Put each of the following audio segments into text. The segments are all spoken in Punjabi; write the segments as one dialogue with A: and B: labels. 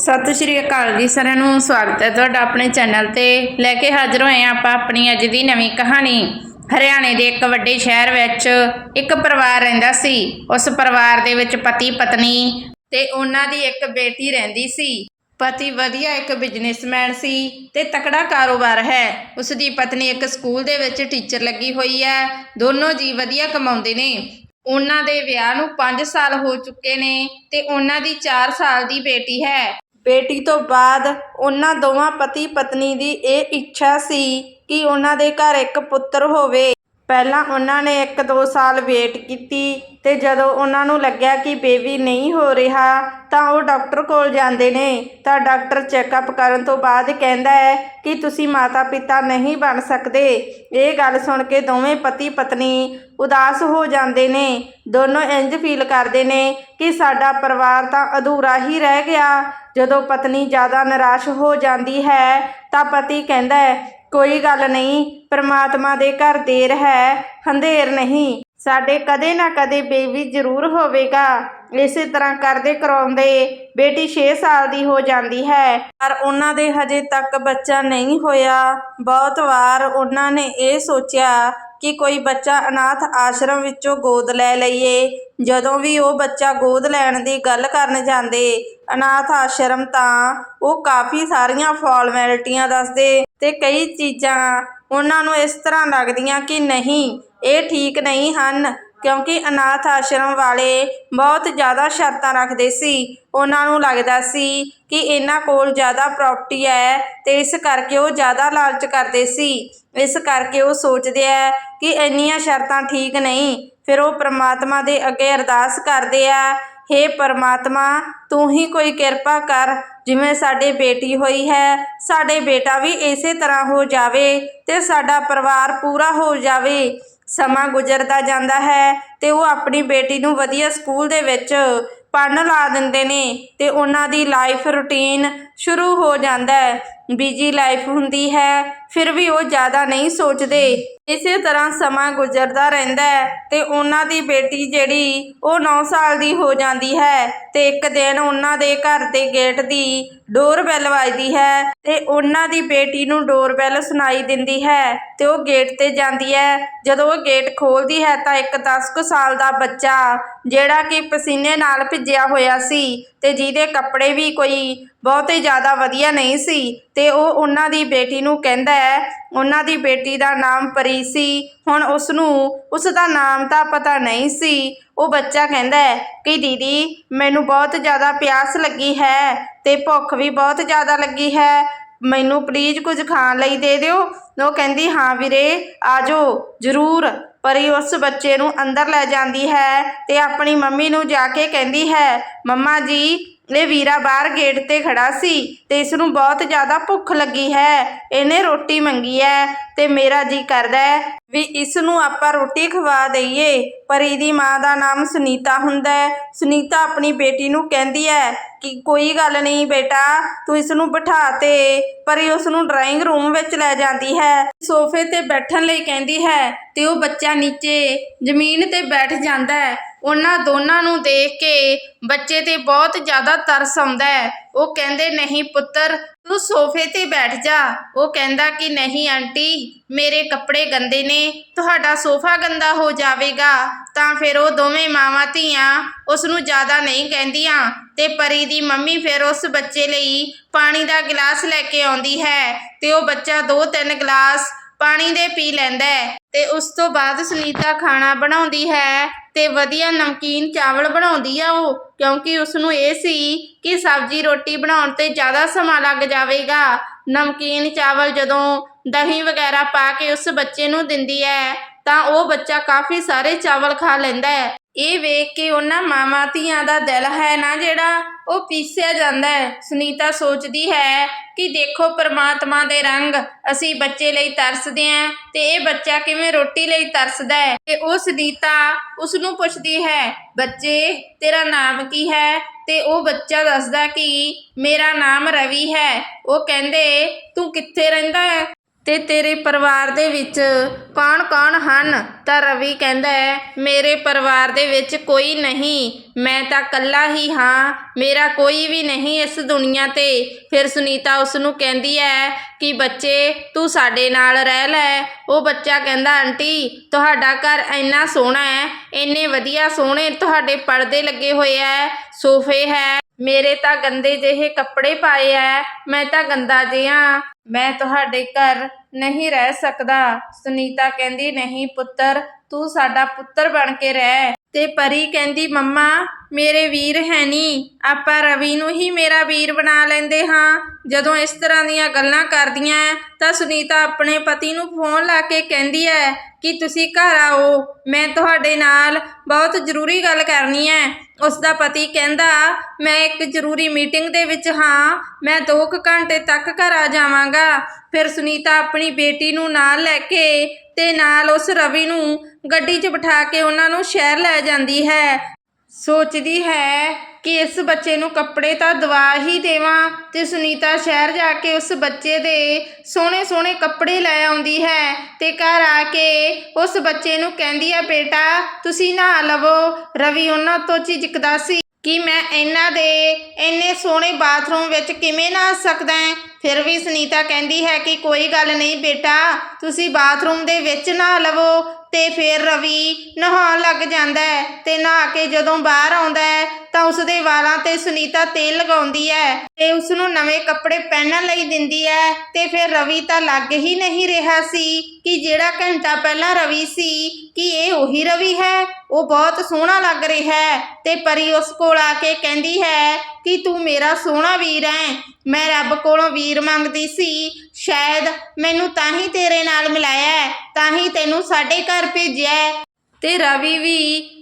A: ਸਤਿ ਸ਼੍ਰੀ ਅਕਾਲ ਜੀ ਸਾਰਿਆਂ ਨੂੰ, ਸਵਾਗਤ ਹੈ ਤੁਹਾਡਾ ਆਪਣੇ ਚੈਨਲ ਤੇ। ਲੈ ਕੇ ਹਾਜ਼ਰ ਹੋਏ ਹਾਂ ਆਪਾਂ ਆਪਣੀ ਅੱਜ ਦੀ ਨਵੀਂ ਕਹਾਣੀ। ਹਰਿਆਣੇ ਦੇ ਇੱਕ ਵੱਡੇ ਸ਼ਹਿਰ ਵਿੱਚ ਇੱਕ ਪਰਿਵਾਰ ਰਹਿੰਦਾ ਸੀ। ਉਸ ਪਰਿਵਾਰ ਦੇ ਵਿੱਚ ਪਤੀ, ਪਤਨੀ ਤੇ ਉਹਨਾਂ ਦੀ ਇੱਕ ਬੇਟੀ ਰਹਿੰਦੀ ਸੀ। ਪਤੀ ਵਧੀਆ ਇੱਕ ਬਿਜ਼ਨਸਮੈਨ ਸੀ ਤੇ ਤਕੜਾ ਕਾਰੋਬਾਰ ਹੈ। ਉਸ ਦੀ ਪਤਨੀ ਇੱਕ ਸਕੂਲ ਦੇ ਵਿੱਚ ਟੀਚਰ ਲੱਗੀ ਹੋਈ ਹੈ। ਦੋਨੋਂ ਜੀ ਵਧੀਆ ਕਮਾਉਂਦੇ ਨੇ। ਉਹਨਾਂ ਦੇ ਵਿਆਹ ਨੂੰ 5 ਸਾਲ ਹੋ ਚੁੱਕੇ ਨੇ ਤੇ ਉਹਨਾਂ ਦੀ 4 ਸਾਲ ਦੀ ਬੇਟੀ ਹੈ। ਬੇਟੀ ਤੋਂ ਬਾਅਦ ਉਹਨਾਂ ਦੋਵਾਂ ਪਤੀ ਪਤਨੀ ਦੀ ਇਹ ਇੱਛਾ ਸੀ ਕਿ ਉਹਨਾਂ ਦੇ ਘਰ ਇੱਕ ਪੁੱਤਰ ਹੋਵੇ। ਪਹਿਲਾਂ ਉਹਨਾਂ ਨੇ 1-2 ਸਾਲ ਵੇਟ ਕੀਤੀ ਤੇ ਜਦੋਂ ਉਹਨਾਂ ਨੂੰ ਲੱਗਿਆ ਕਿ ਬੇਬੀ ਨਹੀਂ ਹੋ ਰਿਹਾ, ਤਾਂ ਉਹ ਡਾਕਟਰ ਕੋਲ ਜਾਂਦੇ ਨੇ। ਤਾਂ ਡਾਕਟਰ ਚੈੱਕਅਪ ਕਰਨ ਤੋਂ ਬਾਅਦ ਕਹਿੰਦਾ ਹੈ ਕਿ ਤੁਸੀਂ ਮਾਤਾ ਪਿਤਾ ਨਹੀਂ ਬਣ ਸਕਦੇ। ਇਹ ਗੱਲ ਸੁਣ ਕੇ ਦੋਵੇਂ ਪਤੀ ਪਤਨੀ ਉਦਾਸ ਹੋ ਜਾਂਦੇ ਨੇ। ਦੋਨੋਂ ਇੰਜ ਫੀਲ ਕਰਦੇ ਨੇ ਕਿ ਸਾਡਾ ਪਰਿਵਾਰ ਤਾਂ ਅਧੂਰਾ ਹੀ ਰਹਿ ਗਿਆ। ਜਦੋਂ ਪਤਨੀ ਜ਼ਿਆਦਾ ਨਿਰਾਸ਼ ਹੋ ਜਾਂਦੀ ਹੈ, ਤਾਂ ਪਤੀ ਕਹਿੰਦਾ ਹੈ, ਕੋਈ ਗੱਲ ਨਹੀਂ, ਪ੍ਰਮਾਤਮਾ ਦੇ ਘਰ ਦੇਰ ਹੈ ਹੰਧੇਰ ਨਹੀਂ। ਸਾਡੇ ਕਦੇ ਨਾ ਕਦੇ ਬੇਬੀ ਜ਼ਰੂਰ ਹੋਵੇਗਾ। ਇਸੇ ਤਰ੍ਹਾਂ ਕਰਦੇ ਕਰਾਉਂਦੇ ਬੇਟੀ 6 ਸਾਲ ਦੀ ਹੋ ਜਾਂਦੀ ਹੈ। ਪਰ ਉਹਨਾਂ ਦੇ ਹਜੇ ਤੱਕ ਬੱਚਾ ਨਹੀਂ ਹੋਇਆ। ਬਹੁਤ ਵਾਰ ਉਹਨਾਂ ਨੇ ਇਹ ਸੋਚਿਆ ਕਿ ਕੋਈ ਬੱਚਾ ਅਨਾਥ ਆਸ਼ਰਮ ਵਿੱਚੋਂ ਗੋਦ ਲੈ ਲਈਏ। ਜਦੋਂ ਵੀ ਉਹ ਬੱਚਾ ਗੋਦ ਲੈਣ ਦੀ ਗੱਲ ਕਰਨ ਜਾਂਦੇ, ਅਨਾਥ ਆਸ਼ਰਮ ਤਾਂ ਉਹ ਕਾਫੀ ਸਾਰੀਆਂ ਫਾਰਮੈਲਿਟੀਆਂ ਦੱਸਦੇ ਤੇ ਕਈ ਚੀਜ਼ਾਂ ਉਹਨਾਂ ਨੂੰ ਇਸ ਤਰ੍ਹਾਂ ਲੱਗਦੀਆਂ ਕਿ ਨਹੀਂ, ਇਹ ਠੀਕ ਨਹੀਂ ਹਨ। ਕਿਉਂਕਿ ਅਨਾਥ ਆਸ਼ਰਮ ਵਾਲੇ ਬਹੁਤ ਜ਼ਿਆਦਾ ਸ਼ਰਤਾਂ ਰੱਖਦੇ ਸੀ। ਉਹਨਾਂ ਨੂੰ ਲੱਗਦਾ ਸੀ ਕਿ ਇਹਨਾਂ ਕੋਲ ਜ਼ਿਆਦਾ ਪ੍ਰਾਪਰਟੀ ਹੈ ਤੇ ਇਸ ਕਰਕੇ ਉਹ ਜ਼ਿਆਦਾ ਲਾਲਚ ਕਰਦੇ ਸੀ। ਇਸ ਕਰਕੇ ਉਹ ਸੋਚਦੇ ਆ ਕਿ ਇੰਨੀਆਂ ਸ਼ਰਤਾਂ ਠੀਕ ਨਹੀਂ, ਫਿਰ ਉਹ ਪ੍ਰਮਾਤਮਾ ਦੇ ਅੱਗੇ ਅਰਦਾਸ ਕਰਦੇ ਆ, ਹੇ ਪਰਮਾਤਮਾ, ਤੂੰ ਹੀ ਕੋਈ ਕਿਰਪਾ ਕਰ, ਜਿਵੇਂ ਸਾਡੇ ਬੇਟੀ ਹੋਈ ਹੈ, ਸਾਡੇ ਬੇਟਾ ਵੀ ਇਸੇ ਤਰ੍ਹਾਂ ਹੋ ਜਾਵੇ ਤੇ ਸਾਡਾ ਪਰਿਵਾਰ ਪੂਰਾ ਹੋ ਜਾਵੇ। ਸਮਾਂ ਗੁਜ਼ਰਦਾ ਜਾਂਦਾ ਹੈ ਅਤੇ ਉਹ ਆਪਣੀ ਬੇਟੀ ਨੂੰ ਵਧੀਆ ਸਕੂਲ ਦੇ ਵਿੱਚ ਪੜ੍ਹਨ ਲਾ ਦਿੰਦੇ ਨੇ ਅਤੇ ਉਹਨਾਂ ਦੀ ਲਾਈਫ ਰੂਟੀਨ ਸ਼ੁਰੂ ਹੋ ਜਾਂਦਾ ਬਿਜ਼ੀ ਲਾਈਫ ਹੁੰਦੀ ਹੈ ਫਿਰ ਵੀ ਉਹ ਜ਼ਿਆਦਾ ਨਹੀਂ ਸੋਚਦੇ। ਇਸੇ ਤਰ੍ਹਾਂ ਸਮਾਂ ਗੁਜ਼ਰਦਾ ਰਹਿੰਦਾ ਹੈ ਤੇ ਉਹਨਾਂ ਦੀ ਬੇਟੀ ਜਿਹੜੀ ਉਹ 9 ਸਾਲ ਦੀ ਹੋ ਜਾਂਦੀ ਹੈ ਤੇ ਇੱਕ ਦਿਨ ਉਹਨਾਂ ਦੇ ਘਰ ਦੇ ਗੇਟ ਦੀ ਡੋਰ ਬੈਲ ਵੱਜਦੀ ਹੈ ਤੇ ਉਹਨਾਂ ਦੀ ਬੇਟੀ ਨੂੰ ਡੋਰ ਬੈਲ ਸੁਣਾਈ ਦਿੰਦੀ ਹੈ ਤੇ ਉਹ ਗੇਟ ਤੇ ਜਾਂਦੀ ਹੈ। ਜਦੋਂ ਉਹ ਗੇਟ ਖੋਲਦੀ ਹੈ ਤਾਂ ਇੱਕ 10 ਕੁ ਸਾਲ ਦਾ ਬੱਚਾ ਜਿਹੜਾ ਕਿ ਪਸੀਨੇ ਨਾਲ ਭਿੱਜਿਆ ਹੋਇਆ ਸੀ ਤੇ ਜਿਹਦੇ ਕੱਪੜੇ ਵੀ ਕੋਈ ਬਹੁਤੇ ਜ਼ਿਆਦਾ ਵਧੀਆ ਨਹੀਂ ਸੀ ਤੇ ਉਹ ਉਹਨਾਂ ਦੀ ਬੇਟੀ ਨੂੰ ਕਹਿੰਦਾ ਹੈ। ਉਹਨਾਂ ਦੀ ਬੇਟੀ ਦਾ ਨਾਮ ਪਰੀ ਸੀ। ਹੁਣ ਉਸ ਨੂੰ ਉਸ ਦਾ ਨਾਮ ਤਾਂ ਪਤਾ ਨਹੀਂ ਸੀ। ਉਹ ਬੱਚਾ ਕਹਿੰਦਾ ਹੈ ਕਿ ਦੀਦੀ, ਮੈਨੂੰ ਬਹੁਤ ਜ਼ਿਆਦਾ ਪਿਆਸ ਲੱਗੀ ਹੈ ਤੇ ਭੁੱਖ ਵੀ ਬਹੁਤ ਜ਼ਿਆਦਾ ਲੱਗੀ ਹੈ। ਮੈਨੂੰ ਪਲੀਜ਼ ਕੁਝ ਖਾਣ ਲਈ ਦੇ ਦਿਓ। ਉਹ ਕਹਿੰਦੀ, ਹਾਂ ਵੀਰੇ ਆਜੋ ਜ਼ਰੂਰ। ਪਰੀ ਉਸ ਬੱਚੇ ਨੂੰ ਅੰਦਰ ਲੈ ਜਾਂਦੀ ਹੈ ਤੇ ਆਪਣੀ ਮੰਮੀ ਨੂੰ ਜਾ ਕੇ ਕਹਿੰਦੀ ਹੈ, ਮੰਮਾ ਜੀ ਇਹ ਵੀਰਾ ਬਾਹਰ ਗੇਟ ਤੇ ਖੜਾ ਸੀ ਤੇ ਇਸ ਨੂੰ ਬਹੁਤ ਜ਼ਿਆਦਾ ਭੁੱਖ ਲੱਗੀ ਹੈ। ਇਹਨੇ ਰੋਟੀ ਮੰਗੀ ਹੈ ਤੇ ਮੇਰਾ ਜੀ ਕਰਦਾ ਹੈ ਵੀ ਇਸ ਨੂੰ ਆਪਾਂ ਰੋਟੀ ਖਵਾ ਦਈਏ। ਪਰ ਇਹਦੀ ਮਾਂ ਦਾ ਨਾਮ ਸੁਨੀਤਾ ਹੁੰਦਾ ਹੈ। ਸੁਨੀਤਾ ਆਪਣੀ ਬੇਟੀ ਨੂੰ ਕਹਿੰਦੀ ਹੈ ਕਿ ਕੋਈ ਗੱਲ ਨਹੀਂ ਬੇਟਾ, ਤੂੰ ਇਸ ਨੂੰ ਬਿਠਾ ਤੇ, ਪਰੀ ਉਸ ਨੂੰ ਡਰਾਇੰਗ ਰੂਮ ਵਿੱਚ ਲੈ ਜਾਂਦੀ ਹੈ। ਸੋਫੇ ਤੇ ਬੈਠਣ ਲਈ ਕਹਿੰਦੀ ਹੈ ਤੇ ਉਹ ਬੱਚਾ ਨੀਚੇ ਜ਼ਮੀਨ ਤੇ ਬੈਠ ਜਾਂਦਾ ਹੈ। ਉਹਨਾਂ ਦੋਨਾਂ ਨੂੰ ਦੇਖ ਕੇ ਬੱਚੇ ਤੇ ਬਹੁਤ ਜ਼ਿਆਦਾ ਤਰਸ ਆਉਂਦਾ ਹੈ। ਉਹ ਕਹਿੰਦੇ, ਨਹੀਂ ਪੁੱਤਰ, ਤੂੰ ਸੋਫੇ ਤੇ ਬੈਠ ਜਾ। ਉਹ ਕਹਿੰਦਾ ਕਿ, ਨਹੀਂ ਆਂਟੀ, ਮੇਰੇ ਕੱਪੜੇ ਗੰਦੇ ਨੇ, ਤੁਹਾਡਾ ਸੋਫਾ ਗੰਦਾ ਹੋ ਜਾਵੇਗਾ। ਤਾਂ ਫਿਰ ਉਹ ਦੋਵੇਂ ਮਾਵਾਂ ਧੀਆਂ ਉਸ ਨੂੰ ਜ਼ਿਆਦਾ ਨਹੀਂ ਕਹਿੰਦੀਆਂ ਤੇ ਪਰੀ ਦੀ ਮੰਮੀ ਫਿਰ ਉਸ ਬੱਚੇ ਲਈ ਪਾਣੀ ਦਾ ਗਲਾਸ ਲੈ ਕੇ ਆਉਂਦੀ ਹੈ ਤੇ ਉਹ ਬੱਚਾ ਦੋ ਤਿੰਨ ਗਲਾਸ ਪਾਣੀ ਦੇ ਪੀ ਲੈਂਦਾ ਹੈ ਤੇ ਉਸ ਤੋਂ ਬਾਅਦ ਸੁਨੀਤਾ ਖਾਣਾ ਬਣਾਉਂਦੀ ਹੈ। ਅਤੇ ਵਧੀਆ ਨਮਕੀਨ ਚਾਵਲ ਬਣਾਉਂਦੀ ਆ ਉਹ, ਕਿਉਂਕਿ ਉਸਨੂੰ ਇਹ ਸੀ ਕਿ ਸਬਜ਼ੀ ਰੋਟੀ ਬਣਾਉਣ ਤੇ ਜ਼ਿਆਦਾ ਸਮਾਂ ਲੱਗ ਜਾਵੇਗਾ। ਨਮਕੀਨ ਚਾਵਲ ਜਦੋਂ ਦਹੀਂ ਵਗੈਰਾ ਪਾ ਕੇ ਉਸ ਬੱਚੇ ਨੂੰ ਦਿੰਦੀ ਹੈ ਤਾਂ ਉਹ ਬੱਚਾ ਕਾਫੀ ਸਾਰੇ ਚਾਵਲ ਖਾ ਲੈਂਦਾ ਹੈ ਇਹ ਵੇਖ ਕੇ ਉਹਨਾਂ ਮਾਵਾਂ ਧੀਆਂ ਦਾ ਦਿਲ ਹੈ ਨਾ ਜਿਹੜਾ? ਉਹ ਪੀਸਿਆ ਜਾਂਦਾ ਹੈ। ਸੁਨੀਤਾ ਸੋਚਦੀ ਹੈ ਕਿ ਦੇਖੋ ਪਰਮਾਤਮਾ ਦੇ ਰੰਗ, ਅਸੀਂ ਬੱਚੇ ਲਈ ਤਰਸਦੇ ਆਂ ਤੇ ਇਹ ਬੱਚਾ ਕਿਵੇਂ ਰੋਟੀ ਲਈ ਤਰਸਦਾ ਹੈ? ਤੇ ਉਹ ਸੁਨੀਤਾ ਉਸ ਨੂੰ ਪੁੱਛਦੀ ਹੈ, ਬੱਚੇ, ਤੇਰਾ ਨਾਮ ਕੀ ਹੈ? ਤੇ ਉਹ ਬੱਚਾ ਦੱਸਦਾ ਕਿ, ਮੇਰਾ ਨਾਮ ਰਵੀ ਹੈ। ਉਹ ਕਹਿੰਦੇ, ਤੂੰ ਕਿੱਥੇ ਰਹਿੰਦਾ ਹੈ? ਤੇ ਤੇਰੇ ਪਰਿਵਾਰ ਦੇ ਵਿੱਚ ਕੌਣ-ਕੌਣ ਹਨ? ਤਾਂ ਰਵੀ ਕਹਿੰਦਾ ਹੈ, ਮੇਰੇ ਪਰਿਵਾਰ ਦੇ ਵਿੱਚ ਕੋਈ ਨਹੀਂ, ਮੈਂ ਤਾਂ ਇਕੱਲਾ ਹੀ ਹਾਂ, ਮੇਰਾ ਕੋਈ ਵੀ ਨਹੀਂ ਇਸ ਦੁਨੀਆ ਤੇ। ਫਿਰ ਸੁਨੀਤਾ ਉਸ ਨੂੰ ਕਹਿੰਦੀ ਹੈ ਕਿ, ਬੱਚੇ, ਤੂੰ ਸਾਡੇ ਨਾਲ ਰਹਿ ਲੈ। ਉਹ ਬੱਚਾ ਕਹਿੰਦਾ, ਆਂਟੀ, ਤੁਹਾਡਾ ਘਰ ਇੰਨਾ ਸੋਹਣਾ ਹੈ, ਇੰਨੇ ਵਧੀਆ ਸੋਹਣੇ ਤੁਹਾਡੇ ਪਰਦੇ ਲੱਗੇ ਹੋਏ ਐ ਸੋਫੇ ਹੈ, ਮੇਰੇ ਤਾਂ ਗੰਦੇ ਜਿਹੇ ਕੱਪੜੇ ਪਾਏ ਐ ਮੈਂ ਤਾਂ ਗੰਦਾ ਜਿਹਾ। ਮੈਂ ਤੁਹਾਡੇ ਘਰ ਨਹੀਂ ਰਹਿ ਸਕਦਾ। ਸੁਨੀਤਾ ਕਹਿੰਦੀ, ਨਹੀਂ ਪੁੱਤਰ, ਤੂੰ ਸਾਡਾ ਪੁੱਤਰ ਬਣ ਕੇ ਰਹਿ। ਤੇ ਪਰੀ ਕਹਿੰਦੀ, ਮੰਮਾ, ਮੇਰੇ ਵੀਰ ਹੈ ਨਹੀਂ। ਆਪਾਂ ਰਵੀ ਨੂੰ ਹੀ ਮੇਰਾ ਵੀਰ ਬਣਾ ਲੈਂਦੇ ਹਾਂ। ਜਦੋਂ ਇਸ ਤਰ੍ਹਾਂ ਦੀਆਂ ਗੱਲਾਂ ਕਰਦੀਆਂ ਤਾਂ ਸੁਨੀਤਾ ਆਪਣੇ ਪਤੀ ਨੂੰ ਫੋਨ ਲਾ ਕੇ ਕਹਿੰਦੀ ਹੈ ਕਿ ਤੁਸੀਂ ਘਰ ਆਓ। ਮੈਂ ਤੁਹਾਡੇ ਨਾਲ ਬਹੁਤ ਜ਼ਰੂਰੀ ਗੱਲ ਕਰਨੀ ਹੈ ਉਸ ਦਾ ਪਤੀ ਕਹਿੰਦਾ, ਮੈਂ ਇੱਕ ਜ਼ਰੂਰੀ ਮੀਟਿੰਗ ਦੇ ਵਿੱਚ ਹਾਂ। ਮੈਂ 2 ਘੰਟੇ ਤੱਕ ਘਰ ਆ ਜਾਵਾਂਗਾ। ਫਿਰ ਸੁਨੀਤਾ ਆਪਣੀ ਬੇਟੀ ਨੂੰ ਨਾਲ ਲੈ ਕੇ ਤੇ ਨਾਲ ਉਸ ਰਵੀ ਨੂੰ ਗੱਡੀ 'ਚ ਬਿਠਾ ਕੇ ਉਹਨਾਂ ਨੂੰ ਸ਼ਹਿਰ ਲੈ ਜਾਂਦੀ ਹੈ। ਸੋਚਦੀ ਹੈ ਕਿ ਇਸ ਬੱਚੇ ਨੂੰ ਕੱਪੜੇ ਤਾਂ ਦਵਾ ਹੀ ਦੇਵਾਂ ਤੇ ਸੁਨੀਤਾ ਸ਼ਹਿਰ ਜਾ ਕੇ ਉਸ ਬੱਚੇ ਦੇ ਸੋਹਣੇ ਸੋਹਣੇ ਕੱਪੜੇ ਲੈ ਆਉਂਦੀ ਹੈ ਤੇ ਘਰ ਆ ਕੇ ਉਸ ਬੱਚੇ ਨੂੰ ਕਹਿੰਦੀ ਹੈ, ਬੇਟਾ, ਤੁਸੀਂ ਨਹਾ ਲਵੋ। ਰਵੀ ਉਹਨਾਂ ਤੋਂ ਝਿਜਕਦਾ ਸੀ। ਕਿ ਮੈਂ ਇਹਨਾਂ ਦੇ ਇੰਨੇ ਸੋਹਣੇ ਬਾਥਰੂਮ ਵਿੱਚ ਕਿਵੇਂ ਨਹਾ ਸਕਦਾ ਹਾਂ? ਫਿਰ ਵੀ ਸੁਨੀਤਾ ਕਹਿੰਦੀ ਹੈ ਕਿ ਕੋਈ ਗੱਲ ਨਹੀਂ ਬੇਟਾ, ਤੁਸੀਂ ਬਾਥਰੂਮ ਦੇ ਵਿੱਚ ਨਹਾ ਲਵੋ ਤੇ ਫਿਰ ਰਵੀ ਨਹਾਉਣ ਲੱਗ ਜਾਂਦਾ ਹੈ ਤੇ ਨਹਾ ਕੇ ਜਦੋਂ ਬਾਹਰ ਆਉਂਦਾ ਹੈ ਤਾਂ ਉਸ ਦੇ ਵਾਲਾਂ ਤੇ ਸੁਨੀਤਾ ਤੇਲ ਲਗਾਉਂਦੀ ਹੈ ਤੇ ਉਸ ਨੂੰ ਨਵੇਂ ਕੱਪੜੇ ਪਹਿਨਣ ਲਈ ਦਿੰਦੀ ਹੈ ਤੇ ਫਿਰ ਰਵੀ ਤਾਂ ਲੱਗ ਹੀ ਨਹੀਂ ਰਿਹਾ ਸੀ ਕਿ ਜਿਹੜਾ ਘੰਟਾ ਪਹਿਲਾਂ ਰਵੀ ਸੀ ਕਿ ਇਹ ਉਹੀ ਰਵੀ ਹੈ, ਉਹ ਬਹੁਤ ਸੋਹਣਾ ਲੱਗ ਰਿਹਾ ਹੈ ਤੇ ਪਰੀ ਉਸ ਕੋਲ ਆ ਕੇ ਕਹਿੰਦੀ ਹੈ ਕਿ ਤੂੰ ਮੇਰਾ ਸੋਹਣਾ ਵੀਰ ਹੈ, ਮੈਂ ਰੱਬ ਕੋਲੋਂ ਵੀਰ ਮੰਗਦੀ ਸੀ ਸ਼ਾਇਦ ਮੈਨੂੰ ਤਾਂ ਹੀ ਤੇਰੇ ਨਾਲ ਮਿਲਾਇਆ ਹੈ, ਤਾਂ ਹੀ ਤੈਨੂੰ ਸਾਡੇ ਘਰ ਭੇਜਿਆ ਹੈ। ਤੇ ਰਵੀ ਵੀ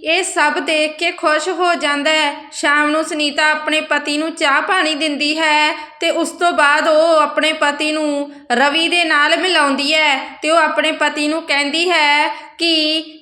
A: ਇਹ ਸਭ ਦੇਖ ਕੇ ਖੁਸ਼ ਹੋ ਜਾਂਦਾ ਹੈ ਸ਼ਾਮ ਨੂੰ ਸੁਨੀਤਾ ਆਪਣੇ ਪਤੀ ਨੂੰ ਚਾਹ ਪਾਣੀ ਦਿੰਦੀ ਹੈ ਤੇ ਉਸ ਤੋਂ ਬਾਅਦ ਉਹ ਆਪਣੇ ਪਤੀ ਨੂੰ ਰਵੀ ਦੇ ਨਾਲ ਮਿਲਾਉਂਦੀ ਹੈ ਤੇ ਉਹ ਆਪਣੇ ਪਤੀ ਨੂੰ ਕਹਿੰਦੀ ਹੈ ਕਿ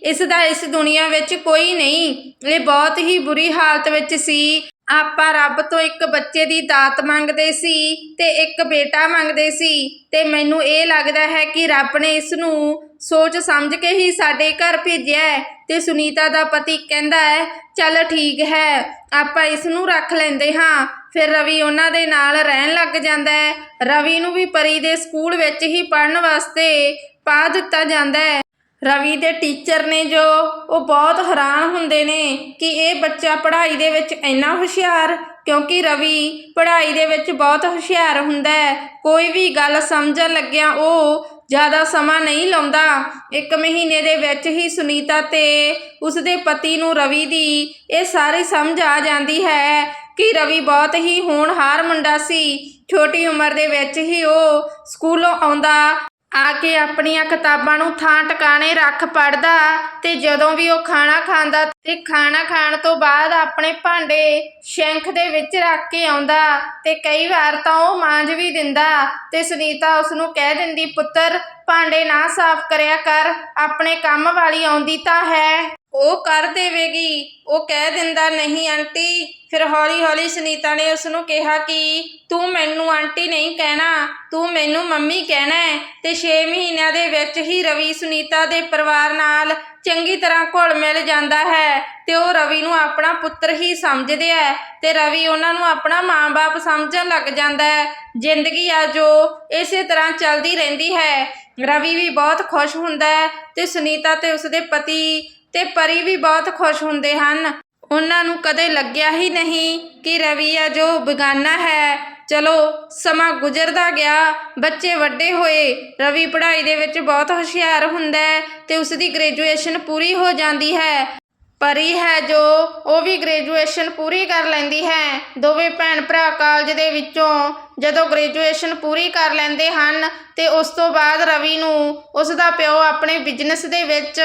A: ਇਸ ਦਾ ਇਸ ਦੁਨੀਆ ਵਿੱਚ ਕੋਈ ਨਹੀਂ ਇਹ ਬਹੁਤ ਹੀ ਬੁਰੀ ਹਾਲਤ ਵਿੱਚ ਸੀ ਆਪਾਂ ਰੱਬ ਤੋਂ ਇੱਕ ਬੱਚੇ ਦੀ ਦਾਤ ਮੰਗਦੇ ਸੀ ਤੇ ਇੱਕ ਬੇਟਾ ਮੰਗਦੇ ਸੀ ਤੇ ਮੈਨੂੰ ਇਹ ਲੱਗਦਾ ਹੈ ਕਿ ਰੱਬ ਨੇ ਇਸ ਨੂੰ ਸੋਚ ਸਮਝ ਕੇ ਹੀ ਸਾਡੇ ਘਰ ਭੇਜਿਆ ਹੈ ਤੇ ਸੁਨੀਤਾ ਦਾ ਪਤੀ ਕਹਿੰਦਾ ਹੈ, ਚੱਲ ਠੀਕ ਹੈ, ਆਪਾਂ ਇਸ ਨੂੰ ਰੱਖ ਲੈਂਦੇ ਹਾਂ। ਫਿਰ ਰਵੀ ਉਹਨਾਂ ਦੇ ਨਾਲ ਰਹਿਣ ਲੱਗ ਜਾਂਦਾ ਹੈ। ਰਵੀ ਨੂੰ ਵੀ ਪਰੀ ਦੇ ਸਕੂਲ ਵਿੱਚ ਹੀ ਪੜਨ ਵਾਸਤੇ ਪਾ ਦਿੱਤਾ ਜਾਂਦਾ ਹੈ। ਰਵੀ ਦੇ ਟੀਚਰ ਨੇ ਜੋ ਉਹ ਬਹੁਤ ਹੈਰਾਨ ਹੁੰਦੇ ਨੇ ਕਿ ਇਹ ਬੱਚਾ ਪੜ੍ਹਾਈ ਦੇ ਵਿੱਚ ਇੰਨਾ ਹੁਸ਼ਿਆਰ, ਕਿਉਂਕਿ ਰਵੀ ਪੜ੍ਹਾਈ ਦੇ ਵਿੱਚ ਬਹੁਤ ਹੁਸ਼ਿਆਰ ਹੁੰਦਾ ਹੈ। ਕੋਈ ਵੀ ਗੱਲ ਸਮਝਣ ਲੱਗਿਆ ਉਹ ਜ਼ਿਆਦਾ ਸਮਾਂ ਨਹੀਂ ਲਾਉਂਦਾ। ਇੱਕ ਮਹੀਨੇ ਦੇ ਵਿੱਚ ਹੀ ਸੁਨੀਤਾ ਤੇ ਉਸਦੇ ਪਤੀ ਨੂੰ ਰਵੀ ਦੀ ਇਹ ਸਾਰੀ ਸਮਝ ਆ ਜਾਂਦੀ ਹੈ ਕਿ ਰਵੀ ਬਹੁਤ ਹੀ ਹੋਣਹਾਰ ਮੁੰਡਾ ਸੀ। ਛੋਟੀ ਉਮਰ ਦੇ ਵਿੱਚ ਹੀ ਉਹ ਸਕੂਲੋਂ ਆਉਂਦਾ ਆ ਕੇ ਆਪਣੀਆਂ ਕਿਤਾਬਾਂ ਨੂੰ ਥਾਂ ਟਿਕਾਣੇ ਰੱਖ ਪੜਦਾ ਤੇ ਜਦੋਂ ਵੀ ਉਹ ਖਾਣਾ ਖਾਂਦਾ ਤੇ ਖਾਣਾ ਖਾਣ ਤੋਂ ਬਾਅਦ ਆਪਣੇ ਭਾਂਡੇ ਸ਼ੈਂਖ ਦੇ ਵਿੱਚ ਰੱਖ ਕੇ ਆਉਂਦਾ ਤੇ ਕਈ ਵਾਰ ਤਾਂ ਉਹ ਮਾਂਜ ਵੀ ਦਿੰਦਾ ਤੇ ਸੁਨੀਤਾ ਉਸ ਨੂੰ ਕਹਿ ਦਿੰਦੀ, ਪੁੱਤਰ, ਭਾਂਡੇ ਨਾ ਸਾਫ਼ ਕਰਿਆ ਕਰ, ਆਪਣੇ ਕੰਮ ਵਾਲੀ ਆਉਂਦੀ ਤਾਂ ਹੈ। ਉਹ ਕਰ ਦੇਵੇਗੀ, ਉਹ ਕਹਿ ਦਿੰਦਾ, ਨਹੀਂ ਆਂਟੀ। ਫਿਰ ਹੌਲੀ ਹੌਲੀ ਸੁਨੀਤਾ ਨੇ ਉਸ ਨੂੰ ਕਿਹਾ ਕਿ ਤੂੰ ਮੈਨੂੰ ਆਂਟੀ ਨਹੀਂ ਕਹਿਣਾ, ਤੂੰ ਮੈਨੂੰ ਮੰਮੀ ਕਹਿਣਾ ਹੈ ਤੇ 6 ਮਹੀਨਿਆਂ ਦੇ ਵਿੱਚ ਹੀ ਰਵੀ ਸੁਨੀਤਾ ਦੇ ਪਰਿਵਾਰ ਨਾਲ ਚੰਗੀ ਤਰ੍ਹਾਂ ਘੁਲ ਮਿਲ ਜਾਂਦਾ ਹੈ ਤੇ ਉਹ ਰਵੀ ਨੂੰ ਆਪਣਾ ਪੁੱਤਰ ਹੀ ਸਮਝਦੇ ਹੈ ਤੇ ਰਵੀ ਉਹਨਾਂ ਨੂੰ ਆਪਣਾ ਮਾਂ-ਬਾਪ ਸਮਝਣ ਲੱਗ ਜਾਂਦਾ ਹੈ। ਜ਼ਿੰਦਗੀ ਆ ਜੋ, ਇਸੇ ਤਰ੍ਹਾਂ ਚੱਲਦੀ ਰਹਿੰਦੀ ਹੈ। ਰਵੀ ਵੀ ਬਹੁਤ ਖੁਸ਼ ਹੁੰਦਾ ਹੈ ਤੇ ਸੁਨੀਤਾ ਤੇ ਉਸਦੇ ਪਤੀ ਤੇ ਪਰੀ ਵੀ ਬਹੁਤ ਖੁਸ਼ ਹੁੰਦੇ ਹਨ। ਉਹਨਾਂ ਨੂੰ ਕਦੇ ਲੱਗਿਆ ਹੀ ਨਹੀਂ ਕਿ ਰਵੀ ਆ ਜੋ ਬੇਗਾਨਾ ਹੈ। ਚਲੋ, ਸਮਾਂ ਗੁਜ਼ਰਦਾ ਗਿਆ। ਬੱਚੇ ਵੱਡੇ ਹੋਏ। ਰਵੀ ਪੜ੍ਹਾਈ ਦੇ ਵਿੱਚ ਬਹੁਤ ਹੁਸ਼ਿਆਰ ਹੁੰਦਾ ਹੈ ਤੇ ਉਸ ਦੀ ਗ੍ਰੈਜੂਏਸ਼ਨ ਪੂਰੀ ਹੋ ਜਾਂਦੀ ਹੈ। ਪਰੀ ਹੈ ਜੋ ਉਹ ਵੀ ਗ੍ਰੈਜੂਏਸ਼ਨ ਪੂਰੀ ਕਰ ਲੈਂਦੀ ਹੈ। ਦੋਵੇਂ ਭੈਣ ਭਰਾ ਕਾਲਜ ਦੇ ਵਿੱਚੋਂ ਜਦੋਂ ਗ੍ਰੈਜੂਏਸ਼ਨ ਪੂਰੀ ਕਰ ਲੈਂਦੇ ਹਨ ਤੇ ਉਸ ਤੋਂ ਬਾਅਦ ਰਵੀ ਨੂੰ ਉਸ ਦਾ ਪਿਓ ਆਪਣੇ ਬਿਜ਼ਨਸ ਦੇ ਵਿੱਚ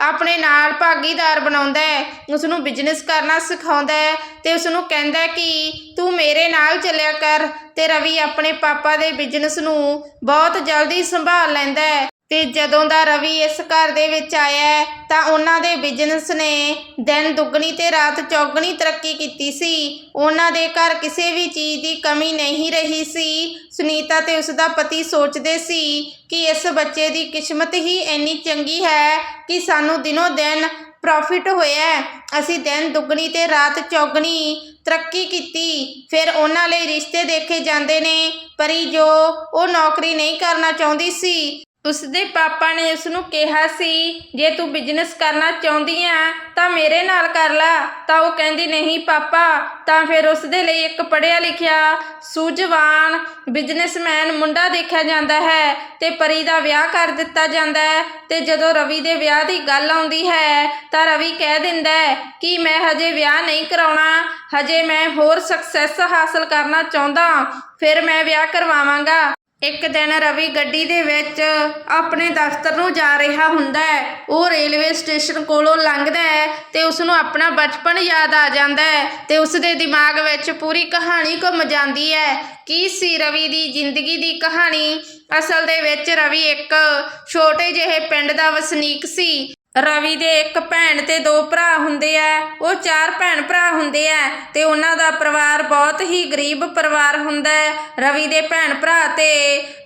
A: ਆਪਣੇ ਨਾਲ ਭਾਗੀਦਾਰ ਬਣਾਉਂਦਾ ਹੈ। ਉਸ ਨੂੰ ਬਿਜ਼ਨਸ ਕਰਨਾ ਸਿਖਾਉਂਦਾ ਹੈ ਤੇ ਉਸ ਨੂੰ ਕਹਿੰਦਾ ਕਿ ਤੂੰ ਮੇਰੇ ਨਾਲ ਚੱਲਿਆ ਕਰ ਤੇ ਰਵੀ ਆਪਣੇ ਪਾਪਾ ਦੇ ਬਿਜ਼ਨਸ ਨੂੰ ਬਹੁਤ ਜਲਦੀ ਸੰਭਾਲ ਲੈਂਦਾ ਹੈ। ਤੇ ਜਦੋਂ ਦਾ ਰਵੀ ਇਸ ਘਰ ਦੇ ਵਿੱਚ ਆਇਆ ਤਾਂ ਉਹਨਾਂ ਦੇ ਬਿਜ਼ਨਸ ਨੇ ਦਿਨ ਦੁੱਗਣੀ ਤੇ ਰਾਤ ਚੌਗਣੀ ਤਰੱਕੀ ਕੀਤੀ ਸੀ। ਉਹਨਾਂ ਦੇ ਘਰ ਕਿਸੇ ਵੀ ਚੀਜ਼ ਦੀ ਕਮੀ ਨਹੀਂ ਰਹੀ ਸੀ। ਸੁਨੀਤਾ ਤੇ ਉਸ ਦਾ ਪਤੀ ਸੋਚਦੇ ਸੀ ਕਿ ਇਸ ਬੱਚੇ ਦੀ ਕਿਸਮਤ ਹੀ ਇੰਨੀ ਚੰਗੀ ਹੈ ਕਿ ਸਾਨੂੰ ਦਿਨੋ ਦਿਨ ਪ੍ਰੋਫਿਟ ਹੋਇਆ ਅਸੀਂ ਦਿਨ ਦੁੱਗਣੀ ਤੇ ਰਾਤ ਚੌਗਣੀ ਤਰੱਕੀ ਕੀਤੀ। ਫਿਰ ਉਹਨਾਂ ਲਈ ਰਿਸ਼ਤੇ ਦੇਖੇ ਜਾਂਦੇ ਨੇ, ਪਰੀ ਜੋ ਉਹ ਨੌਕਰੀ ਨਹੀਂ ਕਰਨਾ ਚਾਹੁੰਦੀ ਸੀ ਉਸਦੇ ਪਾਪਾ ਨੇ ਉਸ ਨੂੰ ਕਿਹਾ ਸੀ, ਜੇ ਤੂੰ ਬਿਜ਼ਨਸ ਕਰਨਾ ਚਾਹੁੰਦੀ ਆ, ਤਾਂ ਮੇਰੇ ਨਾਲ ਕਰ ਲੈ। ਤਾਂ ਉਹ ਕਹਿੰਦੀ, ਨਹੀਂ ਪਾਪਾ। ਤਾਂ ਫਿਰ ਉਸਦੇ ਲਈ ਇੱਕ ਪੜ੍ਹਿਆ ਲਿਖਿਆ ਸੂਝਵਾਨ ਬਿਜ਼ਨਸਮੈਨ ਮੁੰਡਾ ਦੇਖਿਆ ਜਾਂਦਾ ਹੈ ਤੇ ਪਰੀ ਦਾ ਵਿਆਹ ਕਰ ਦਿੱਤਾ ਜਾਂਦਾ ਹੈ ਤੇ ਜਦੋਂ ਰਵੀ ਦੇ ਵਿਆਹ ਦੀ ਗੱਲ ਆਉਂਦੀ ਹੈ, ਤਾਂ ਰਵੀ ਕਹਿ ਦਿੰਦਾ ਹੈ ਕਿ ਮੈਂ ਹਜੇ ਵਿਆਹ ਨਹੀਂ ਕਰਾਉਣਾ, ਹਜੇ ਮੈਂ ਹੋਰ ਸਕਸੈਸ ਹਾਸਲ ਕਰਨਾ ਚਾਹੁੰਦਾ, ਫਿਰ ਮੈਂ ਵਿਆਹ ਕਰਵਾਵਾਂਗਾ। ਇੱਕ ਦਿਨ ਰਵੀ ਗੱਡੀ ਦੇ ਵਿੱਚ ਆਪਣੇ ਦਫ਼ਤਰ ਨੂੰ ਜਾ ਰਿਹਾ ਹੁੰਦਾ ਹੈ। ਉਹ ਰੇਲਵੇ ਸਟੇਸ਼ਨ ਕੋਲੋਂ ਲੰਘਦਾ ਹੈ ਤੇ ਉਸ ਨੂੰ ਆਪਣਾ ਬਚਪਨ ਯਾਦ ਆ ਜਾਂਦਾ ਹੈ ਤੇ ਉਸ ਦੇ ਦਿਮਾਗ ਵਿੱਚ ਪੂਰੀ ਕਹਾਣੀ ਘੁੰਮ ਜਾਂਦੀ ਹੈ। ਕੀ ਸੀ ਰਵੀ ਦੀ ਜ਼ਿੰਦਗੀ ਦੀ ਕਹਾਣੀ? ਅਸਲ ਦੇ ਵਿੱਚ ਰਵੀ ਇੱਕ ਛੋਟੇ ਜਿਹੇ ਪਿੰਡ ਦਾ ਵਸਨੀਕ ਸੀ। ਰਵੀ ਦੇ ਇੱਕ ਭੈਣ ਤੇ ਦੋ ਭਰਾ ਹੁੰਦੇ ਆ, ਉਹ ਚਾਰ ਭੈਣ ਭਰਾ ਹੁੰਦੇ ਆ ਤੇ ਉਹਨਾਂ ਦਾ ਪਰਿਵਾਰ ਬਹੁਤ ਹੀ ਗਰੀਬ ਪਰਿਵਾਰ ਹੁੰਦਾ ਹੈ। ਰਵੀ ਦੇ ਭੈਣ ਭਰਾ ਤੇ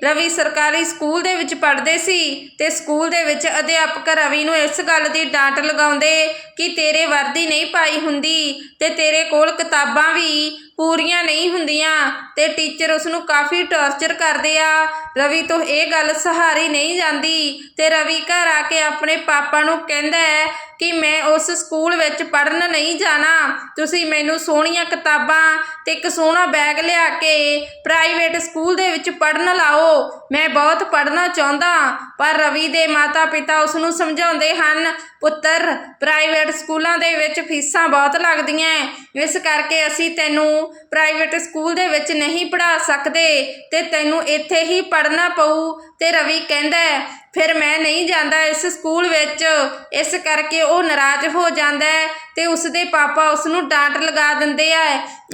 A: ਰਵੀ ਸਰਕਾਰੀ ਸਕੂਲ ਦੇ ਵਿੱਚ ਪੜ੍ਹਦੇ ਸੀ ਤੇ ਸਕੂਲ ਦੇ ਵਿੱਚ ਅਧਿਆਪਕ ਰਵੀ ਨੂੰ ਇਸ ਗੱਲ ਦੀ ਡਾਂਟ ਲਗਾਉਂਦੇ ਕਿ ਤੇਰੇ ਵਰਦੀ ਨਹੀਂ ਪਾਈ ਹੁੰਦੀ ਤੇ ਤੇਰੇ ਕੋਲ ਕਿਤਾਬਾਂ ਵੀ ਪੂਰੀਆਂ ਨਹੀਂ ਹੁੰਦੀਆਂ ਤੇ ਟੀਚਰ ਉਸ ਨੂੰ ਕਾਫੀ ਟੌਰਚਰ ਕਰਦੇ ਆ। ਰਵੀ ਤੋਂ ਇਹ ਗੱਲ ਸਹਾਰੀ ਨਹੀਂ ਜਾਂਦੀ ਤੇ ਰਵੀ ਘਰ ਆ ਕੇ ਆਪਣੇ ਪਾਪਾ ਨੂੰ ਕਹਿੰਦਾ ਹੈ ਕਿ ਮੈਂ ਉਸ ਸਕੂਲ ਵਿੱਚ ਪੜ੍ਹਨ ਨਹੀਂ ਜਾਣਾ। ਤੁਸੀਂ ਮੈਨੂੰ ਸੋਹਣੀਆਂ ਕਿਤਾਬਾਂ ਤੇ ਇੱਕ ਸੋਹਣਾ ਬੈਗ ਲਿਆ ਕੇ ਪ੍ਰਾਈਵੇਟ ਸਕੂਲ ਦੇ ਵਿੱਚ ਪੜ੍ਹਨ ਲਾਓ। ਮੈਂ ਬਹੁਤ ਪੜ੍ਹਨਾ ਚਾਹੁੰਦਾ, ਪਰ ਰਵੀ ਦੇ ਮਾਤਾ-ਪਿਤਾ ਉਸ ਨੂੰ ਸਮਝਾਉਂਦੇ ਹਨ, ਪੁੱਤਰ, ਪ੍ਰਾਈਵੇਟ ਸਕੂਲਾਂ ਦੇ ਵਿੱਚ ਫੀਸਾਂ ਬਹੁਤ ਲੱਗਦੀਆਂ ਇਸ ਕਰਕੇ ਅਸੀਂ ਤੈਨੂੰ ਪ੍ਰਾਈਵੇਟ ਸਕੂਲ ਦੇ ਵਿੱਚ ਨਹੀਂ ਪੜ੍ਹਾ ਸਕਦੇ ਤੇ ਤੈਨੂੰ ਇੱਥੇ ਹੀ ਪੜ੍ਹਨਾ ਪਊ। ਤੇ ਰਵੀ ਕਹਿੰਦਾ ਫਿਰ ਮੈਂ ਨਹੀਂ ਜਾਂਦਾ ਇਸ ਸਕੂਲ ਵਿੱਚ। ਇਸ ਕਰਕੇ ਉਹ ਨਾਰਾਜ਼ ਹੋ ਜਾਂਦਾ ਹੈ ਤੇ ਉਸ ਦੇ ਪਾਪਾ ਉਸ ਨੂੰ ਡਾਂਟ ਲਗਾ ਦਿੰਦੇ ਆ।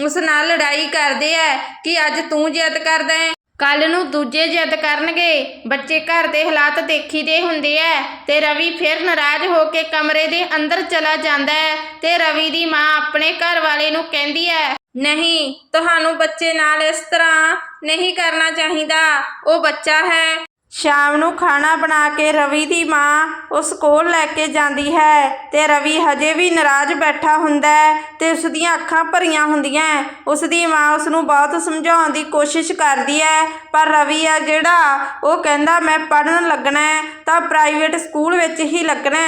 A: ਉਸ ਨਾਲ ਲੜਾਈ ਕਰਦੇ ਆ ਕਿ ਅੱਜ ਤੂੰ ਜਿੱਦ ਕਰਦਾ ਹੈ। ਕੱਲ ਨੂੰ ਦੂਜੇ ਜਿੱਦ ਕਰਨਗੇ। ਬੱਚੇ ਘਰ ਦੇ ਹਾਲਾਤ ਦੇਖੀਦੇ ਹੁੰਦੇ ਐ ਤੇ ਰਵੀ ਫਿਰ ਨਾਰਾਜ਼ ਹੋ ਕੇ ਕਮਰੇ ਦੇ ਅੰਦਰ ਚਲਾ ਜਾਂਦਾ ਹੈ ਤੇ ਰਵੀ ਦੀ ਮਾਂ ਆਪਣੇ ਘਰ ਵਾਲੇ ਨੂੰ ਕਹਿੰਦੀ ਹੈ, ਨਹੀਂ, ਤੁਹਾਨੂੰ ਬੱਚੇ ਨਾਲ ਇਸ ਤਰ੍ਹਾਂ ਨਹੀਂ ਕਰਨਾ ਚਾਹੀਦਾ। ਉਹ ਬੱਚਾ ਹੈ। ਸ਼ਾਮ ਨੂੰ ਖਾਣਾ ਬਣਾ ਕੇ ਰਵੀ ਦੀ ਮਾਂ ਉਸ ਕੋਲ ਲੈ ਕੇ ਜਾਂਦੀ ਹੈ ਤੇ ਰਵੀ ਹਜੇ ਵੀ ਨਾਰਾਜ਼ ਬੈਠਾ ਹੁੰਦਾ ਹੈ ਤੇ ਉਸ ਦੀਆਂ ਅੱਖਾਂ ਭਰੀਆਂ ਹੁੰਦੀਆਂ ਹੈ। ਉਸ ਦੀ ਮਾਂ ਉਸ ਨੂੰ ਬਹੁਤ ਸਮਝਾਉਣ ਦੀ ਕੋਸ਼ਿਸ਼ ਕਰਦੀ ਹੈ, ਪਰ ਰਵੀ ਆ ਜਿਹੜਾ ਉਹ ਕਹਿੰਦਾ, ਮੈਂ ਪੜਨ ਲੱਗਣਾ ਤਾਂ ਪ੍ਰਾਈਵੇਟ ਸਕੂਲ ਵਿੱਚ ਹੀ ਲੱਗਣਾ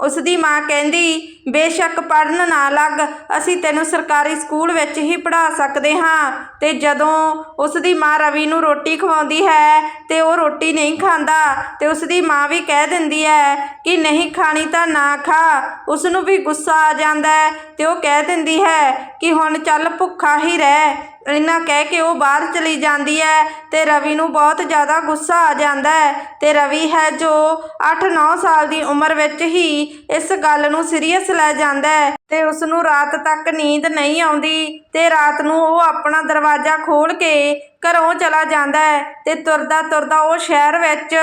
A: ਉਸ ਦੀ ਮਾਂ ਕਹਿੰਦੀ, ਬੇਸ਼ੱਕ ਪੜਨ ਨਾ ਲੱਗ, ਅਸੀਂ ਤੈਨੂੰ ਸਰਕਾਰੀ ਸਕੂਲ ਵਿੱਚ ਹੀ ਪੜ੍ਹਾ ਸਕਦੇ ਹਾਂ। ਤੇ ਜਦੋਂ ਉਸ ਦੀ ਮਾਂ ਰਵੀ ਨੂੰ ਰੋਟੀ ਖਵਾਉਂਦੀ ਹੈ, ਤੇ ਉਹ ਰੋਟੀ ਨਹੀਂ ਖਾਂਦਾ, ਤੇ ਉਸ ਦੀ ਮਾਂ ਵੀ ਕਹਿ ਦਿੰਦੀ ਹੈ ਕਿ ਨਹੀਂ ਖਾਣੀ ਤਾਂ ਨਾ ਖਾ। ਉਸ ਨੂੰ ਵੀ ਗੁੱਸਾ ਆ ਜਾਂਦਾ ਹੈ, ਤੇ ਉਹ ਕਹਿ ਦਿੰਦੀ ਹੈ ਕਿ ਹੁਣ ਚੱਲ ਭੁੱਖਾ ਹੀ ਰਹਿ। ਇੰਨਾ ਕਹਿ ਕੇ ਉਹ ਬਾਹਰ ਚਲੀ ਜਾਂਦੀ ਹੈ ਅਤੇ ਰਵੀ ਨੂੰ ਬਹੁਤ ਜ਼ਿਆਦਾ ਗੁੱਸਾ ਆ ਜਾਂਦਾ ਹੈ। ਅਤੇ ਰਵੀ ਹੈ ਜੋ 8-9 ਸਾਲ ਦੀ ਉਮਰ ਵਿੱਚ ਹੀ ਇਸ ਗੱਲ ਨੂੰ ਸੀਰੀਅਸ ਲੈ ਜਾਂਦਾ ਹੈ ਅਤੇ ਉਸ ਨੂੰ ਰਾਤ ਤੱਕ ਨੀਂਦ ਨਹੀਂ ਆਉਂਦੀ ਅਤੇ ਰਾਤ ਨੂੰ ਉਹ ਆਪਣਾ ਦਰਵਾਜ਼ਾ ਖੋਲ੍ਹ ਕੇ ਘਰੋਂ ਚਲਾ ਜਾਂਦਾ ਹੈ ਤੇ ਤੁਰਦਾ ਤੁਰਦਾ ਉਹ ਸ਼ਹਿਰ ਵਿੱਚ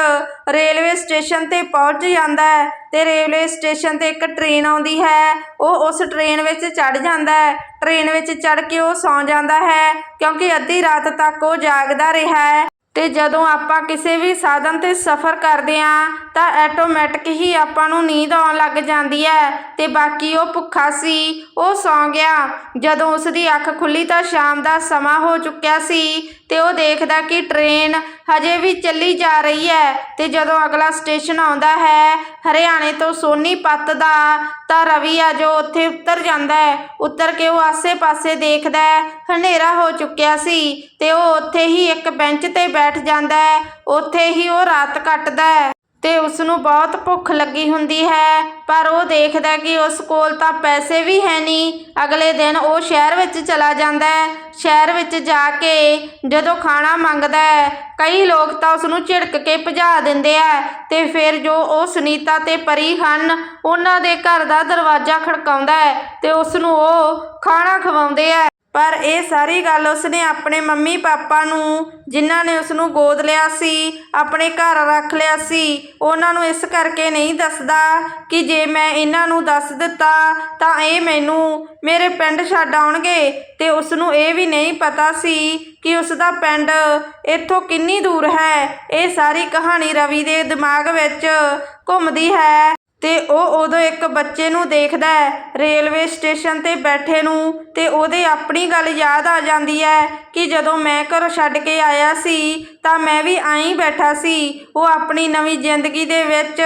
A: ਰੇਲਵੇ ਸਟੇਸ਼ਨ ਤੇ ਪਹੁੰਚ ਜਾਂਦਾ ਹੈ ਤੇ ਰੇਲਵੇ ਸਟੇਸ਼ਨ ਤੇ ਇੱਕ ਟ੍ਰੇਨ ਆਉਂਦੀ ਹੈ, ਉਹ ਉਸ ਟ੍ਰੇਨ ਵਿੱਚ ਚੜ ਜਾਂਦਾ ਹੈ। ਟ੍ਰੇਨ ਵਿੱਚ ਚੜ ਕੇ ਉਹ ਸੌਂ ਜਾਂਦਾ ਹੈ ਕਿਉਂਕਿ ਅੱਧੀ ਰਾਤ ਤੱਕ ਉਹ ਜਾਗਦਾ ਰਿਹਾ ਹੈ ਤੇ ਜਦੋਂ ਆਪਾਂ ਕਿਸੇ ਵੀ ਸਾਧਨ ਤੇ ਸਫ਼ਰ ਕਰਦੇ ਆਂ ਤਾਂ ਐਟੋਮੈਟਿਕ ਹੀ ਆਪਾਂ ਨੂੰ ਨੀਂਦ ਆਉਣ ਲੱਗ ਜਾਂਦੀ ਹੈ ਤੇ ਬਾਕੀ ਉਹ ਭੁੱਖਾ ਸੀ, ਉਹ ਸੌਂ ਗਿਆ। ਜਦੋਂ ਉਸ ਦੀ ਅੱਖ ਖੁੱਲੀ ਤਾਂ ਸ਼ਾਮ ਦਾ ਸਮਾਂ ਹੋ ਚੁੱਕਿਆ ਸੀ ਤੇ ਉਹ ਦੇਖਦਾ ਕਿ ਟ੍ਰੇਨ ਹਜੇ ਵੀ ਚੱਲੀ ਜਾ ਰਹੀ ਹੈ ਤੇ ਜਦੋਂ ਅਗਲਾ ਸਟੇਸ਼ਨ ਆਉਂਦਾ ਹੈ ਹਰਿਆਣੇ ਤੋਂ ਸੋਨੀਪਤ ਦਾ, ਤਾਂ ਰਵੀ ਆ ਜੋ ਉੱਥੇ ਉਤਰ ਜਾਂਦਾ ਹੈ। ਉਤਰ ਕੇ ਉਹ ਆਸੇ-ਪਾਸੇ ਦੇਖਦਾ ਹੈ, ਹਨੇਰਾ ਹੋ ਚੁੱਕਿਆ ਸੀ ਤੇ ਉਹ ਉੱਥੇ ਹੀ ਇੱਕ ਬੈਂਚ ਤੇ ਬੈਠ ਜਾਂਦਾ ਹੈ। ਉੱਥੇ ਹੀ ਉਹ ਰਾਤ ਕੱਟਦਾ ਹੈ। ਤੇ ਉਸ ਨੂੰ ਬਹੁਤ ਭੁੱਖ ਲੱਗੀ ਹੁੰਦੀ ਹੈ, ਪਰ ਉਹ ਦੇਖਦਾ ਕਿ ਉਸ ਕੋਲ ਤਾਂ ਪੈਸੇ ਵੀ ਹੈ ਨਹੀਂ। ਅਗਲੇ ਦਿਨ ਉਹ ਸ਼ਹਿਰ ਵਿੱਚ ਚਲਾ ਜਾਂਦਾ ਸ਼ਹਿਰ ਵਿੱਚ ਜਾ ਕੇ ਜਦੋਂ ਖਾਣਾ ਮੰਗਦਾ ਕਈ ਲੋਕ ਤਾਂ ਉਸ ਨੂੰ ਝਿੜਕ ਕੇ ਭਜਾ ਦਿੰਦੇ ਆ ਤੇ ਫਿਰ ਜੋ ਉਹ ਸੁਨੀਤਾ ਤੇ ਪਰੀ ਹਨ, ਉਹਨਾਂ ਦੇ ਘਰ ਦਾ ਦਰਵਾਜ਼ਾ ਖੜਕਾਉਂਦਾ ਹੈ ਤੇ ਉਸ ਨੂੰ ਉਹ ਖਾਣਾ ਖਵਾਉਂਦੇ ਆ।
B: ਪਰ ਇਹ ਸਾਰੀ ਗੱਲ ਉਸਨੇ ਆਪਣੇ ਮੰਮੀ ਪਾਪਾ ਨੂੰ, ਜਿਨ੍ਹਾਂ ਨੇ ਉਸਨੂੰ ਗੋਦ ਲਿਆ ਸੀ, ਆਪਣੇ ਘਰ ਰੱਖ ਲਿਆ ਸੀ, ਉਹਨਾਂ ਨੂੰ ਇਸ ਕਰਕੇ ਨਹੀਂ ਦੱਸਦਾ ਕਿ ਜੇ ਮੈਂ ਇਹਨਾਂ ਨੂੰ ਦੱਸ ਦਿੱਤਾ ਤਾਂ ਇਹ ਮੈਨੂੰ ਮੇਰੇ ਪਿੰਡ ਛੱਡ ਆਉਣਗੇ। ਤੇ ਉਸ ਨੂੰ ਇਹ ਵੀ ਨਹੀਂ ਪਤਾ ਸੀ ਕਿ ਉਸ ਦਾ ਪਿੰਡ ਇੱਥੋਂ ਕਿੰਨੀ ਦੂਰ ਹੈ। ਇਹ ਸਾਰੀ ਕਹਾਣੀ ਰਵੀ ਦੇ ਦਿਮਾਗ ਵਿੱਚ ਘੁੰਮਦੀ ਹੈ। ਅਤੇ ਉਹ ਉਦੋਂ ਇੱਕ ਬੱਚੇ ਨੂੰ ਦੇਖਦਾ ਹੈ, ਰੇਲਵੇ ਸਟੇਸ਼ਨ ਤੇ ਬੈਠੇ ਨੂੰ ਅਤੇ ਉਹਦੇ ਆਪਣੀ ਗੱਲ ਯਾਦ ਆ ਜਾਂਦੀ ਹੈ ਕਿ ਜਦੋਂ ਮੈਂ ਘਰੋਂ ਛੱਡ ਕੇ ਆਇਆ ਸੀ, ਤਾਂ ਮੈਂ ਵੀ ਆਈ ਬੈਠਾ ਸੀ। ਉਹ ਆਪਣੀ ਨਵੀਂ ਜ਼ਿੰਦਗੀ ਦੇ ਵਿੱਚ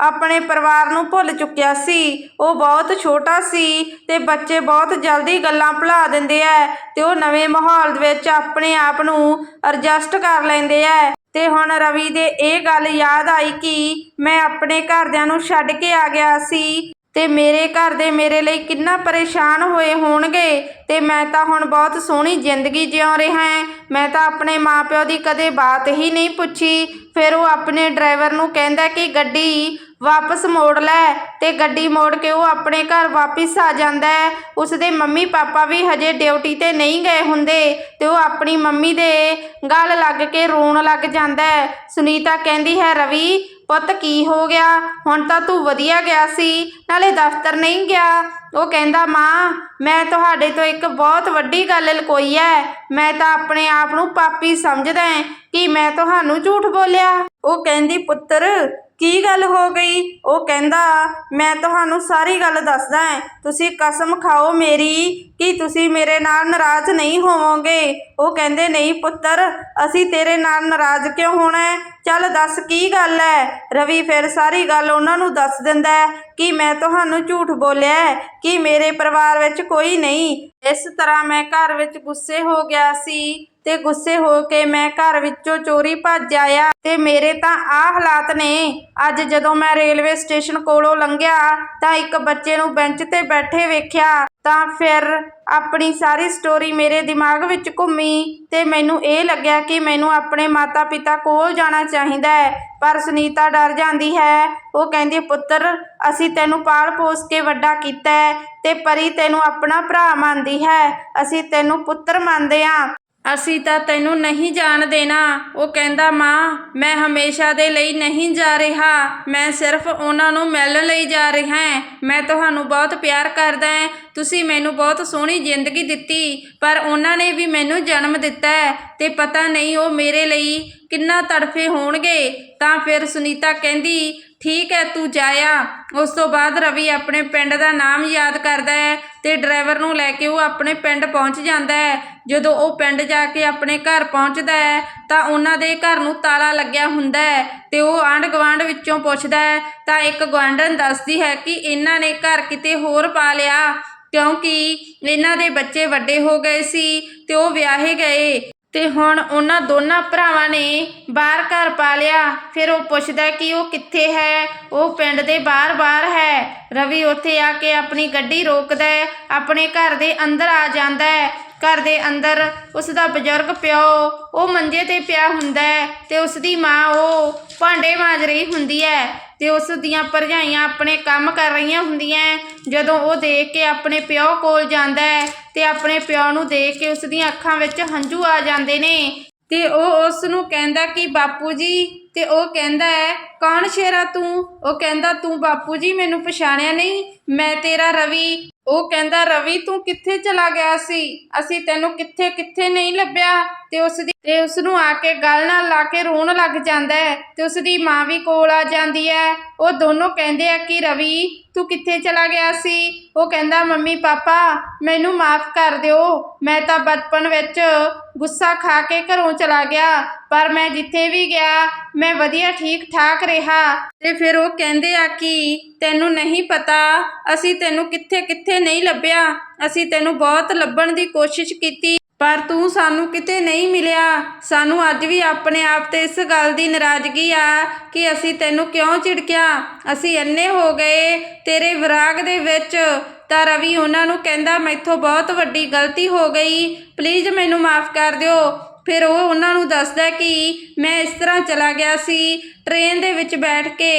B: ਆਪਣੇ ਪਰਿਵਾਰ ਨੂੰ ਭੁੱਲ ਚੁੱਕਿਆ ਸੀ। ਉਹ ਬਹੁਤ ਛੋਟਾ ਸੀ ਅਤੇ ਬੱਚੇ ਬਹੁਤ ਜਲਦੀ ਗੱਲਾਂ ਭੁਲਾ ਦਿੰਦੇ ਹੈ ਅਤੇ ਉਹ ਨਵੇਂ ਮਾਹੌਲ ਦੇ ਵਿੱਚ ਆਪਣੇ ਆਪ ਨੂੰ ਐਡਜਸਟ ਕਰ ਲੈਂਦੇ ਹੈ। ਤੇ ਹੁਣ ਰਵੀ ਦੇ ਇਹ ਗੱਲ ਯਾਦ ਆਈ ਕਿ ਮੈਂ ਆਪਣੇ ਘਰਦਿਆਂ ਨੂੰ ਛੱਡ ਕੇ ਆ ਗਿਆ ਸੀ ਤੇ ਮੇਰੇ ਘਰ ਦੇ ਮੇਰੇ ਲਈ ਕਿੰਨਾ ਪਰੇਸ਼ਾਨ ਹੋਏ ਹੋਣਗੇ ਤੇ ਮੈਂ ਤਾਂ ਹੁਣ ਬਹੁਤ ਸੋਹਣੀ ਜ਼ਿੰਦਗੀ ਜਿਉ ਰਿਹਾ ਹਾਂ। ਮੈਂ ਤਾਂ ਆਪਣੇ ਮਾਪਿਓ ਦੀ ਕਦੇ ਬਾਤ ਹੀ ਨਹੀਂ ਪੁੱਛੀ। ਫਿਰ ਉਹ ਆਪਣੇ ਡਰਾਈਵਰ ਨੂੰ ਕਹਿੰਦਾ ਕਿ ਗੱਡੀ ਵਾਪਸ ਮੋੜ ਲੈ ਤੇ ਗੱਡੀ ਮੋੜ ਕੇ ਉਹ ਆਪਣੇ ਘਰ ਵਾਪਸ ਆ ਜਾਂਦਾ ਹੈ। ਉਸਦੇ ਮੰਮੀ ਪਾਪਾ ਵੀ ਹਜੇ ਡਿਊਟੀ ਤੇ ਨਹੀਂ ਗਏ ਹੁੰਦੇ ਤੇ ਉਹ ਆਪਣੀ ਮੰਮੀ ਦੇ ਗਲ ਲੱਗ ਕੇ ਰੋਣ ਲੱਗ ਜਾਂਦਾ ਹੈ। ਸੁਨੀਤਾ ਕਹਿੰਦੀ ਹੈ, ਰਵੀ, ਪੁੱਤ ਕੀ ਹੋ ਗਿਆ? ਹੁਣ ਤਾਂ ਤੂੰ ਵਧੀਆ ਗਿਆ ਸੀ, ਨਾਲੇ ਦਫ਼ਤਰ ਨਹੀਂ ਗਿਆ। ਉਹ ਕਹਿੰਦਾ, ਮਾਂ, ਮੈਂ ਤੁਹਾਡੇ ਤੋਂ ਇੱਕ ਬਹੁਤ ਵੱਡੀ ਗੱਲ ਲੁਕੋਈ ਹੈ। ਮੈਂ ਤਾਂ ਆਪਣੇ ਆਪ ਨੂੰ ਪਾਪੀ ਸਮਝਦਾ ਹਾਂ ਕਿ ਮੈਂ ਤੁਹਾਨੂੰ ਝੂਠ ਬੋਲਿਆ। ਉਹ ਕਹਿੰਦੀ, ਪੁੱਤਰ ਕੀ ਗੱਲ ਹੋ ਗਈ? ਉਹ ਕਹਿੰਦਾ, ਮੈਂ ਤੁਹਾਨੂੰ ਸਾਰੀ ਗੱਲ ਦੱਸਦਾ ਹਾਂ ਤੁਸੀਂ ਕਸਮ ਖਾਓ ਮੇਰੀ ਕਿ ਤੁਸੀਂ ਮੇਰੇ ਨਾਲ ਨਾਰਾਜ਼ ਨਹੀਂ ਹੋਵੋਗੇ। ਉਹ ਕਹਿੰਦੇ, ਨਹੀਂ ਪੁੱਤਰ, ਅਸੀਂ ਤੇਰੇ ਨਾਲ ਨਾਰਾਜ਼ ਕਿਉਂ ਹੋਣਾ ਚੱਲ ਦੱਸ ਕੀ ਗੱਲ ਹੈ ਰਵੀ ਫਿਰ ਸਾਰੀ ਗੱਲ ਉਹਨਾਂ ਨੂੰ ਦੱਸ ਦਿੰਦਾ ਕਿ ਮੈਂ ਤੁਹਾਨੂੰ ਝੂਠ ਬੋਲਿਆ ਕਿ ਮੇਰੇ ਪਰਿਵਾਰ ਵਿੱਚ ਕੋਈ ਨਹੀਂ। ਇਸ ਤਰ੍ਹਾਂ ਮੈਂ ਘਰ ਵਿੱਚ ਗੁੱਸੇ ਹੋ ਗਿਆ ਸੀ। ਤੇ ਗੁੱਸੇ ਹੋ ਕੇ ਮੈਂ ਘਰ ਵਿੱਚੋਂ ਚੋਰੀ ਭੱਜ ਆਇਆ ਤੇ ਮੇਰੇ ਤਾਂ ਆਹ ਹਾਲਾਤ ਨੇ। ਅੱਜ ਜਦੋਂ ਮੈਂ ਰੇਲਵੇ ਸਟੇਸ਼ਨ ਕੋਲੋਂ ਲੰਘਿਆ ਤਾਂ ਇੱਕ ਬੱਚੇ ਨੂੰ ਬੈਂਚ ਤੇ ਬੈਠੇ ਵੇਖਿਆ ਤਾਂ ਫਿਰ ਆਪਣੀ ਸਾਰੀ ਸਟੋਰੀ ਮੇਰੇ ਦਿਮਾਗ ਵਿੱਚ ਘੁੰਮੀ ਤੇ ਮੈਨੂੰ ਇਹ ਲੱਗਿਆ ਕਿ ਮੈਨੂੰ ਆਪਣੇ ਮਾਤਾ-ਪਿਤਾ ਕੋਲ ਜਾਣਾ ਚਾਹੀਦਾ ਹੈ, ਪਰ ਸੁਨੀਤਾ ਡਰ ਜਾਂਦੀ ਹੈ। ਉਹ ਕਹਿੰਦੀ, ਪੁੱਤਰ, ਅਸੀਂ ਤੈਨੂੰ ਪਾਲ ਪੋਸ ਕੇ ਵੱਡਾ ਕੀਤਾ ਹੈ ਤੇ ਪਰੀ ਤੈਨੂੰ ਆਪਣਾ ਭਰਾ ਮੰਨਦੀ ਹੈ। ਅਸੀਂ ਤੈਨੂੰ ਪੁੱਤਰ ਮੰਨਦੇ ਹਾਂ। ਅਸੀਂ ਤਾਂ ਤੈਨੂੰ ਨਹੀਂ ਜਾਣ ਦੇਣਾ। ਉਹ ਕਹਿੰਦਾ, ਮਾਂ, ਮੈਂ ਹਮੇਸ਼ਾ ਦੇ ਲਈ ਨਹੀਂ ਜਾ ਰਿਹਾ। ਮੈਂ ਸਿਰਫ ਉਹਨਾਂ ਨੂੰ ਮਿਲਣ ਲਈ ਜਾ ਰਿਹਾ ਮੈਂ ਤੁਹਾਨੂੰ ਬਹੁਤ ਪਿਆਰ ਕਰਦਾ ਹਾਂ। ਤੁਸੀਂ ਮੈਨੂੰ ਬਹੁਤ ਸੋਹਣੀ ਜ਼ਿੰਦਗੀ ਦਿੱਤੀ, ਪਰ ਉਹਨਾਂ ਨੇ ਵੀ ਮੈਨੂੰ ਜਨਮ ਦਿੱਤਾ ਹੈ ਤੇ ਪਤਾ ਨਹੀਂ ਉਹ ਮੇਰੇ ਲਈ ਕਿੰਨਾ ਤੜਫੇ ਹੋਣਗੇ। ਤਾਂ ਫਿਰ ਸੁਨੀਤਾ ਕਹਿੰਦੀ, ਠੀਕ ਹੈ, ਤੂੰ ਜਾਇਆ। ਉਸ ਤੋਂ ਬਾਅਦ ਰਵੀ ਆਪਣੇ ਪਿੰਡ ਦਾ ਨਾਮ ਯਾਦ ਕਰਦਾ ਹੈ ਤੇ ਡਰਾਈਵਰ ਨੂੰ ਲੈ ਕੇ ਉਹ ਆਪਣੇ ਪਿੰਡ ਪਹੁੰਚ ਜਾਂਦਾ ਹੈ। ਜਦੋਂ ਉਹ ਪਿੰਡ ਜਾ ਕੇ ਆਪਣੇ ਘਰ ਪਹੁੰਚਦਾ ਹੈ, ਤਾਂ ਉਹਨਾਂ ਦੇ ਘਰ ਨੂੰ ਤਾਲਾ ਲੱਗਿਆ ਹੁੰਦਾ ਹੈ ਤੇ ਉਹ ਆਂਢ ਗੁਆਂਢ ਵਿੱਚੋਂ ਪੁੱਛਦਾ ਹੈ। ਤਾਂ ਇੱਕ ਗੁਆਂਢਣ ਦੱਸਦੀ ਹੈ ਕਿ ਇਹਨਾਂ ਨੇ ਘਰ ਕਿਤੇ ਹੋਰ ਪਾ ਲਿਆ। ਕਿਉਂਕਿ ਇਹਨਾਂ ਦੇ ਬੱਚੇ ਵੱਡੇ ਹੋ ਗਏ ਸੀ ਤੇ ਉਹ ਵਿਆਹੇ ਗਏ ਤੇ ਹੁਣ ਉਹਨਾਂ ਦੋਨਾਂ ਭਰਾਵਾਂ ਨੇ ਬਾਹਰ ਘਰ ਪਾ ਲਿਆ। ਫਿਰ ਉਹ ਪੁੱਛਦਾ ਕਿ ਉਹ ਕਿੱਥੇ ਹੈ? ਉਹ ਪਿੰਡ ਦੇ ਬਾਹਰ-ਬਾਹਰ ਹੈ। ਰਵੀ ਉੱਥੇ ਆ ਕੇ ਆਪਣੀ ਗੱਡੀ ਰੋਕਦਾ ਹੈ, ਆਪਣੇ ਘਰ ਦੇ ਅੰਦਰ ਆ ਜਾਂਦਾ ਹੈ। ਘਰ ਦੇ ਅੰਦਰ ਉਸ ਦਾ ਬਜ਼ੁਰਗ ਪਿਓ, ਉਹ ਮੰਜੇ ਤੇ ਪਿਆ ਹੁੰਦਾ ਹੈ ਤੇ ਉਸ ਦੀ ਮਾਂ, ਉਹ ਭਾਂਡੇ ਮਾਂਜ ਰਹੀ ਹੁੰਦੀ ਹੈ ਤੇ ਉਸ ਦੀਆਂ ਭਰਜਾਈਆਂ ਆਪਣੇ ਕੰਮ ਕਰ ਰਹੀਆਂ ਹੁੰਦੀਆਂ ਜਦੋਂ ਉਹ ਦੇਖ ਕੇ ਆਪਣੇ ਪਿਓ ਕੋਲ ਜਾਂਦਾ ਹੈ ਤੇ ਆਪਣੇ ਪਿਓ ਨੂੰ ਦੇਖ ਕੇ ਉਸ ਦੀਆਂ ਅੱਖਾਂ ਵਿੱਚ ਹੰਝੂ ਆ ਜਾਂਦੇ ਨੇ ਤੇ ਉਹ ਉਸ ਨੂੰ ਕਹਿੰਦਾ ਕਿ, ਬਾਪੂ ਜੀ। ਤੇ ਉਹ ਕਹਿੰਦਾ ਹੈ, ਕੌਣ ਸ਼ੇਰਾ ਤੂੰ? ਉਹ ਕਹਿੰਦਾ, ਤੂੰ ਬਾਪੂ ਜੀ ਮੈਨੂੰ ਪਛਾਣਿਆ ਨਹੀਂ। ਮੈਂ ਤੇਰਾ ਰਵੀ। ਉਹ ਕਹਿੰਦਾ, ਰਵੀ, ਤੂੰ ਕਿੱਥੇ ਚਲਾ ਗਿਆ ਸੀ? ਅਸੀਂ ਤੈਨੂੰ ਕਿੱਥੇ ਕਿੱਥੇ ਨਹੀਂ ਲੱਭਿਆ? ਤੇ ਉਸ ਦੀ ਤੇ ਉਸ ਨੂੰ ਆ ਕੇ ਗੱਲ ਨਾਲ ਲਾ ਕੇ ਰੋਣ ਲੱਗ ਜਾਂਦਾ ਹੈ ਤੇ ਉਸ ਦੀ ਮਾਂ ਵੀ ਕੋਲ ਆ ਜਾਂਦੀ ਹੈ। ਉਹ ਦੋਨੋਂ ਕਹਿੰਦੇ ਆ ਕਿ, ਰਵੀ, ਤੂੰ ਕਿੱਥੇ ਚਲਾ ਗਿਆ ਸੀ? ਉਹ ਕਹਿੰਦਾ, ਮੰਮੀ, ਪਾਪਾ, ਮੈਨੂੰ ਮਾਫ ਕਰ ਦਿਓ। ਮੈਂ ਤਾਂ ਬਚਪਨ ਵਿੱਚ ਗੁੱਸਾ ਖਾ ਕੇ ਘਰੋਂ ਚਲਾ ਗਿਆ, ਪਰ ਮੈਂ ਜਿੱਥੇ ਵੀ ਗਿਆ, ਮੈਂ ਵਧੀਆ ਠੀਕ ਠਾਕ ਰਿਹਾ। ਤੇ ਫਿਰ ਉਹ ਕਹਿੰਦੇ ਆ ਕਿ ਤੈਨੂੰ ਨਹੀਂ ਪਤਾ, ਅਸੀਂ ਤੈਨੂੰ ਕਿੱਥੇ ਕਿੱਥੇ ਨਹੀਂ ਲੱਭਿਆ, ਅਸੀਂ ਤੈਨੂੰ ਬਹੁਤ ਲੱਭਣ ਦੀ ਕੋਸ਼ਿਸ਼ ਕੀਤੀ, ਪਰ ਤੂੰ ਸਾਨੂੰ ਕਿਤੇ ਨਹੀਂ ਮਿਲਿਆ। ਸਾਨੂੰ ਅੱਜ ਵੀ ਆਪਣੇ ਆਪ ਤੇ ਇਸ ਗੱਲ ਦੀ ਨਾਰਾਜ਼ਗੀ ਆ ਕਿ ਅਸੀਂ ਤੈਨੂੰ ਕਿਉਂ ਝਿੜਕਿਆ? ਅਸੀਂ ਅੰਨੇ ਹੋ ਗਏ, ਤੇਰੇ ਵਿਰਾਗ ਦੇ ਵਿੱਚ ਤਾਂ ਰਵੀ, ਉਹਨਾਂ ਨੂੰ ਕਹਿੰਦਾ, ਮੈਥੋਂ ਬਹੁਤ ਵੱਡੀ ਗਲਤੀ ਹੋ ਗਈ। ਪਲੀਜ਼ ਮੈਨੂੰ ਮਾਫ ਕਰ ਦਿਓ। ਫਿਰ ਉਹ ਉਹਨਾਂ ਨੂੰ ਦੱਸਦਾ ਕਿ ਮੈਂ ਇਸ ਤਰ੍ਹਾਂ ਚਲਾ ਗਿਆ ਸੀ ਟ੍ਰੇਨ ਦੇ ਵਿੱਚ ਬੈਠ ਕੇ।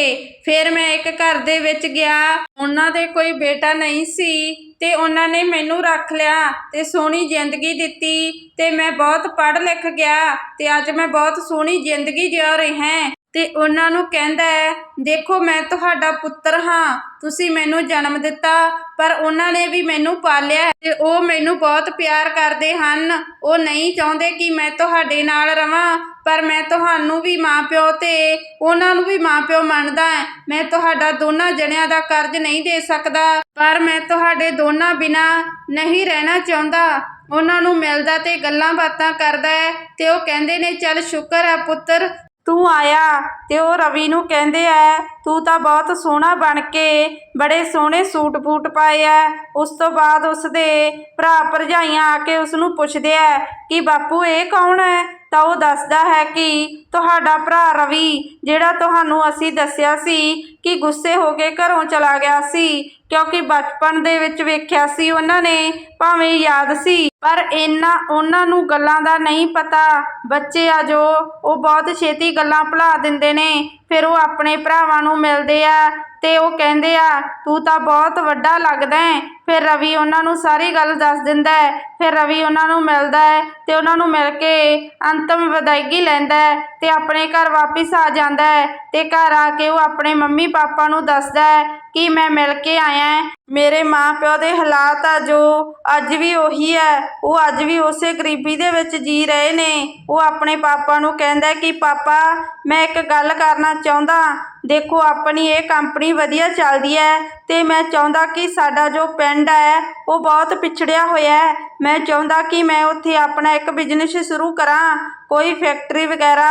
B: ਫਿਰ ਮੈਂ ਇੱਕ ਘਰ ਦੇ ਵਿੱਚ ਗਿਆ। ਉਹਨਾਂ ਦੇ ਕੋਈ ਬੇਟਾ ਨਹੀਂ ਸੀ ਤੇ ਉਹਨਾਂ ਨੇ ਮੈਨੂੰ ਰੱਖ ਲਿਆ ਤੇ ਸੋਹਣੀ ਜ਼ਿੰਦਗੀ ਦਿੱਤੀ ਤੇ ਮੈਂ ਬਹੁਤ ਪੜ੍ਹ ਲਿਖ ਗਿਆ ਤੇ ਅੱਜ ਮੈਂ ਬਹੁਤ ਸੋਹਣੀ ਜ਼ਿੰਦਗੀ ਜਿਉ ਰਿਹਾ ਹਾਂ ਤੇ ਉਹਨਾਂ ਨੂੰ ਕਹਿੰਦਾ ਹੈ, ਦੇਖੋ, ਮੈਂ ਤੁਹਾਡਾ ਪੁੱਤਰ ਹਾਂ। ਤੁਸੀਂ ਮੈਨੂੰ ਜਨਮ ਦਿੱਤਾ, ਪਰ ਉਹਨਾਂ ਨੇ ਵੀ ਮੈਨੂੰ ਪਾਲਿਆ ਹੈ ਉਹ ਮੈਨੂੰ ਬਹੁਤ ਪਿਆਰ ਕਰਦੇ ਹਨ। ਉਹ ਨਹੀਂ ਚਾਹੁੰਦੇ ਕਿ ਮੈਂ ਤੁਹਾਡੇ ਨਾਲ ਰਵਾਂ, ਪਰ ਮੈਂ ਤੁਹਾਨੂੰ ਵੀ ਮਾਪਿਓ ਤੇ ਉਹਨਾਂ ਨੂੰ ਵੀ ਮਾਂ ਪਿਓ ਮੰਨਦਾ ਹੈ। ਮੈਂ ਤੁਹਾਡਾ ਦੋਨਾਂ ਜਣਿਆਂ ਦਾ ਕਰਜ਼ ਨਹੀਂ ਦੇ ਸਕਦਾ, ਪਰ ਮੈਂ ਤੁਹਾਡੇ ਦੋਨਾਂ ਬਿਨਾ ਨਹੀਂ ਰਹਿਣਾ ਚਾਹੁੰਦਾ। ਉਹਨਾਂ ਨੂੰ ਮਿਲਦਾ ਤੇ ਗੱਲਾਂ ਬਾਤਾਂ ਕਰਦਾ ਹੈ ਤੇ ਉਹ ਕਹਿੰਦੇ ਨੇ, ਚੱਲ, ਸ਼ੁਕਰ ਹੈ ਪੁੱਤਰ ਤੂੰ ਆਇਆ ਤੇ ਉਹ ਰਵੀ ਨੂੰ ਕਹਿੰਦੇ ਐ ਤੂੰ ਤਾਂ ਬਹੁਤ ਸੋਹਣਾ ਬਣ ਕੇ ਬੜੇ ਸੋਹਣੇ ਸੂਟ ਬੂਟ ਪਾਏ ਐ ਉਸ ਤੋਂ ਬਾਅਦ ਉਸ ਦੇ ਭਰਾ ਭਰਜਾਈਆਂ ਆ ਕੇ ਉਸ ਨੂੰ ਪੁੱਛਦੇ ਐ ਕਿ, ਬਾਪੂ, ਇਹ ਕੌਣ ਹੈ? ਤਾਂ ਉਹ ਦੱਸਦਾ ਹੈ ਕਿ ਤੁਹਾਡਾ ਭਰਾ ਰਵੀ, ਜਿਹੜਾ ਤੁਹਾਨੂੰ ਅਸੀਂ ਦੱਸਿਆ ਸੀ ਕਿ ਗੁੱਸੇ ਹੋ ਕੇ ਘਰੋਂ ਚਲਾ ਗਿਆ ਸੀ। ਕਿਉਂਕਿ ਬਚਪਨ ਦੇ ਵਿੱਚ ਵੇਖਿਆ ਸੀ ਉਹਨਾਂ ਨੇ, ਭਾਵੇਂ ਯਾਦ ਸੀ। ਪਰ ਇਹਨਾਂ ਉਹਨਾਂ ਨੂੰ ਗੱਲਾਂ ਦਾ ਨਹੀਂ ਪਤਾ। ਬੱਚੇ ਆ ਜੋ, ਉਹ ਬਹੁਤ ਛੇਤੀ ਗੱਲਾਂ ਭੁਲਾ ਦਿੰਦੇ ਨੇ। ਫਿਰ ਉਹ ਆਪਣੇ ਭਰਾਵਾਂ ਨੂੰ ਮਿਲਦੇ ਆ ਤੇ ਉਹ ਕਹਿੰਦੇ ਆ, ਤੂੰ ਤਾਂ ਬਹੁਤ ਵੱਡਾ ਲੱਗਦਾ ਹੈ ਫਿਰ ਰਵੀ ਉਹਨਾਂ ਨੂੰ ਸਾਰੀ ਗੱਲ ਦੱਸ ਦਿੰਦਾ ਹੈ। ਫਿਰ ਰਵੀ ਉਹਨਾਂ ਨੂੰ ਮਿਲਦਾ ਹੈ ਤੇ ਉਹਨਾਂ ਨੂੰ ਮਿਲ ਕੇ ਅੰਤਮ ਵਿਦਾਇਗੀ ਲੈਂਦਾ ਹੈ ਤੇ ਆਪਣੇ ਘਰ ਵਾਪਿਸ ਆ ਜਾਂਦਾ ਹੈ ਤੇ ਘਰ ਆ ਕੇ ਉਹ ਆਪਣੇ ਮੰਮੀ ਪਾਪਾ ਨੂੰ ਦੱਸਦਾ ਹੈ ਕਿ ਮੈਂ ਮਿਲ ਕੇ ਆਇਆ ਮੇਰੇ ਮਾਂ ਪਿਓ ਦੇ ਹਾਲਾਤ ਆ ਜੋ ਅੱਜ ਵੀ ਉਹੀ ਹੈ। ਉਹ ਅੱਜ ਵੀ ਉਸੇ ਗਰੀਬੀ ਦੇ ਵਿੱਚ ਜੀ ਰਹੇ ਨੇ। ਉਹ ਆਪਣੇ ਪਾਪਾ ਨੂੰ ਕਹਿੰਦਾ ਕਿ, ਪਾਪਾ, ਮੈਂ ਇੱਕ ਗੱਲ ਕਰਨਾ ਚਾਹੁੰਦਾ ਦੇਖੋ, ਆਪਣੀ ਇਹ ਕੰਪਨੀ ਵਧੀਆ ਚੱਲਦੀ ਹੈ। ਅਤੇ ਮੈਂ ਚਾਹੁੰਦਾ ਕਿ ਸਾਡਾ ਜੋ ਪਿੰਡ ਹੈ, ਉਹ ਬਹੁਤ ਪਿਛੜਿਆ ਹੋਇਆ ਹੈ। ਮੈਂ ਚਾਹੁੰਦਾ ਕਿ ਮੈਂ ਉੱਥੇ ਆਪਣਾ ਇੱਕ ਬਿਜ਼ਨਸ ਸ਼ੁਰੂ ਕਰਾਂ। ਕੋਈ ਫੈਕਟਰੀ ਵਗੈਰਾ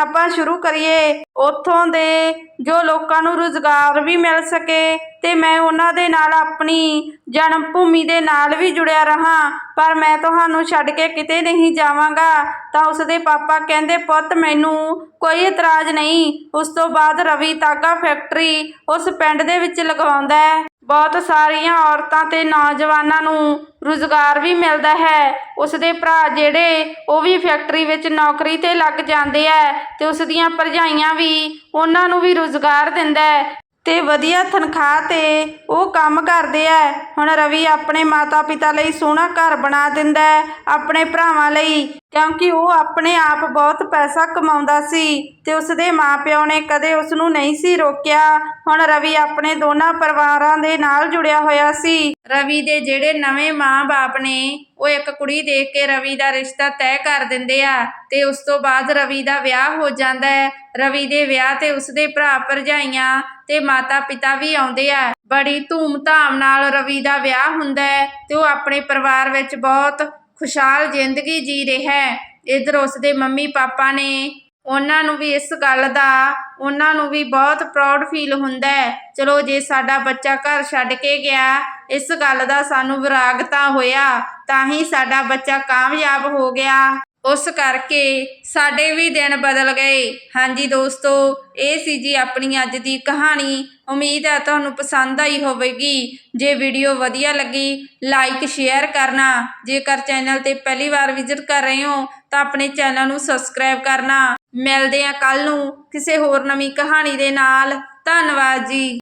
B: ਆਪਾਂ ਸ਼ੁਰੂ ਕਰੀਏ, ਉੱਥੋਂ ਦੇ ਜੋ ਲੋਕਾਂ ਨੂੰ ਰੁਜ਼ਗਾਰ ਵੀ ਮਿਲ ਸਕੇ ਤੇ ਮੈਂ ਉਹਨਾਂ ਦੇ ਨਾਲ ਆਪਣੀ ਜਨਮ ਭੂਮੀ ਦੇ ਨਾਲ ਵੀ ਜੁੜਿਆ ਰਹਾ। ਪਰ ਮੈਂ ਤੁਹਾਨੂੰ ਛੱਡ ਕੇ ਕਿਤੇ ਨਹੀਂ ਜਾਵਾਂਗਾ। ਤਾਂ ਉਸਦੇ ਪਾਪਾ ਕਹਿੰਦੇ, ਪੁੱਤ, ਮੈਨੂੰ ਕੋਈ ਇਤਰਾਜ਼ ਨਹੀਂ। ਉਸ ਤੋਂ ਬਾਅਦ ਰਵੀ ਤਾਗਾ ਫੈਕਟਰੀ ਉਸ ਪਿੰਡ ਦੇ ਵਿੱਚ ਲਗਵਾਉਂਦਾ ਬਹੁਤ ਸਾਰੀਆਂ ਔਰਤਾਂ ਅਤੇ ਨੌਜਵਾਨਾਂ ਨੂੰ ਰੁਜ਼ਗਾਰ ਵੀ ਮਿਲਦਾ ਹੈ। ਉਸ ਦੇ ਭਰਾ ਜਿਹੜੇ, ਉਹ ਵੀ ਫੈਕਟਰੀ ਵਿੱਚ ਨੌਕਰੀ ਤੇ ਲੱਗ ਜਾਂਦੇ ਹੈ ਅਤੇ ਉਸ ਦੀਆਂ ਭਰਜਾਈਆਂ ਵੀ ਉਹਨਾਂ ਨੂੰ ਵੀ ਰੁਜ਼ਗਾਰ ਦਿੰਦਾ ਅਤੇ ਵਧੀਆ ਤਨਖਾਹ ਤੇ ਉਹ ਕੰਮ ਕਰਦੇ ਹੈ ਹੁਣ ਰਵੀ ਆਪਣੇ ਮਾਤਾ ਪਿਤਾ ਲਈ ਸੋਹਣਾ ਘਰ ਬਣਾ ਦਿੰਦਾ ਆਪਣੇ ਭਰਾਵਾਂ ਲਈ। ਕਿਉਂਕਿ ਉਹ ਆਪਣੇ ਆਪ ਬਹੁਤ ਪੈਸਾ ਕਮਾਉਂਦਾ ਸੀ ਤੇ ਉਸ ਦੇ ਮਾਪਿਓ ਨੇ ਕਦੇ ਉਸ ਨੂੰ ਨਹੀਂ ਸੀ ਰੋਕਿਆ। ਹੁਣ ਰਵੀ ਆਪਣੇ ਦੋਨਾਂ ਪਰਿਵਾਰਾਂ ਦੇ ਨਾਲ ਜੁੜਿਆ ਹੋਇਆ ਸੀ। ਰਵੀ ਦੇ ਜਿਹੜੇ ਨਵੇਂ ਮਾਂ-ਬਾਪ ਨੇ, ਉਹ ਇੱਕ ਕੁੜੀ ਦੇਖ ਕੇ ਰਵੀ ਦਾ ਰਿਸ਼ਤਾ ਤੈਅ ਕਰ ਦਿੰਦੇ ਆ ਤੇ ਉਸ ਤੋਂ ਬਾਅਦ ਰਵੀ ਦਾ ਵਿਆਹ ਹੋ ਜਾਂਦਾ ਹੈ। ਰਵੀ ਦੇ ਵਿਆਹ ਤੇ ਉਸ ਦੇ ਭਰਾ ਭਰਜਾਈਆਂ ਤੇ ਮਾਤਾ ਪਿਤਾ ਵੀ ਆਉਂਦੇ ਆ। ਬੜੀ ਧੂਮ-ਧਾਮ ਨਾਲ ਰਵੀ ਦਾ ਵਿਆਹ ਹੁੰਦਾ ਹੈ ਤੇ ਉਹ ਆਪਣੇ ਪਰਿਵਾਰ ਵਿੱਚ ਬਹੁਤ ਖੁਸ਼ਹਾਲ ਜ਼ਿੰਦਗੀ ਜੀ ਰਿਹਾ ਹੈ। ਇਧਰ ਉਸ ਮੰਮੀ ਪਾਪਾ ਨੇ ਉਹਨਾਂ ਨੂੰ ਵੀ ਇਸ ਗੱਲ ਦਾ, ਉਹਨਾਂ ਨੂੰ ਵੀ ਬਹੁਤ ਪ੍ਰਾਊਡ ਫੀਲ ਹੁੰਦਾ ਹੈ। ਚਲੋ ਜੇ ਸਾਡਾ ਬੱਚਾ ਘਰ ਛੱਡ ਕੇ ਗਿਆ, ਇਸ ਗੱਲ ਦਾ ਸਾਨੂੰ ਵਿਰਾਗ ਤਾਂ ਹੋਇਆ, ਤਾਂ ਹੀ ਸਾਡਾ ਬੱਚਾ ਕਾਮਯਾਬ ਹੋ ਗਿਆ। ਉਸ ਕਰਕੇ ਸਾਡੇ ਵੀ ਦਿਨ ਬਦਲ ਗਏ। ਹਾਂਜੀ ਦੋਸਤੋ, ਇਹ ਸੀ ਜੀ ਆਪਣੀ ਅੱਜ ਦੀ ਕਹਾਣੀ। ਉਮੀਦ ਹੈ ਤੁਹਾਨੂੰ ਪਸੰਦ ਆਈ ਹੋਵੇਗੀ। ਜੇ ਵੀਡੀਓ ਵਧੀਆ ਲੱਗੀ ਲਾਈਕ ਸ਼ੇਅਰ ਕਰਨਾ। ਜੇਕਰ ਚੈਨਲ ਤੇ ਪਹਿਲੀ ਵਾਰ ਵਿਜ਼ਿਟ ਕਰ ਰਹੇ ਹੋ, ਤਾਂ ਆਪਣੇ ਚੈਨਲ ਨੂੰ ਸਬਸਕ੍ਰਾਈਬ ਕਰਨਾ। ਮਿਲਦੇ ਆ ਕੱਲ ਨੂੰ ਕਿਸੇ ਹੋਰ ਨਵੀਂ ਕਹਾਣੀ ਦੇ ਨਾਲ। ਧੰਨਵਾਦ ਜੀ।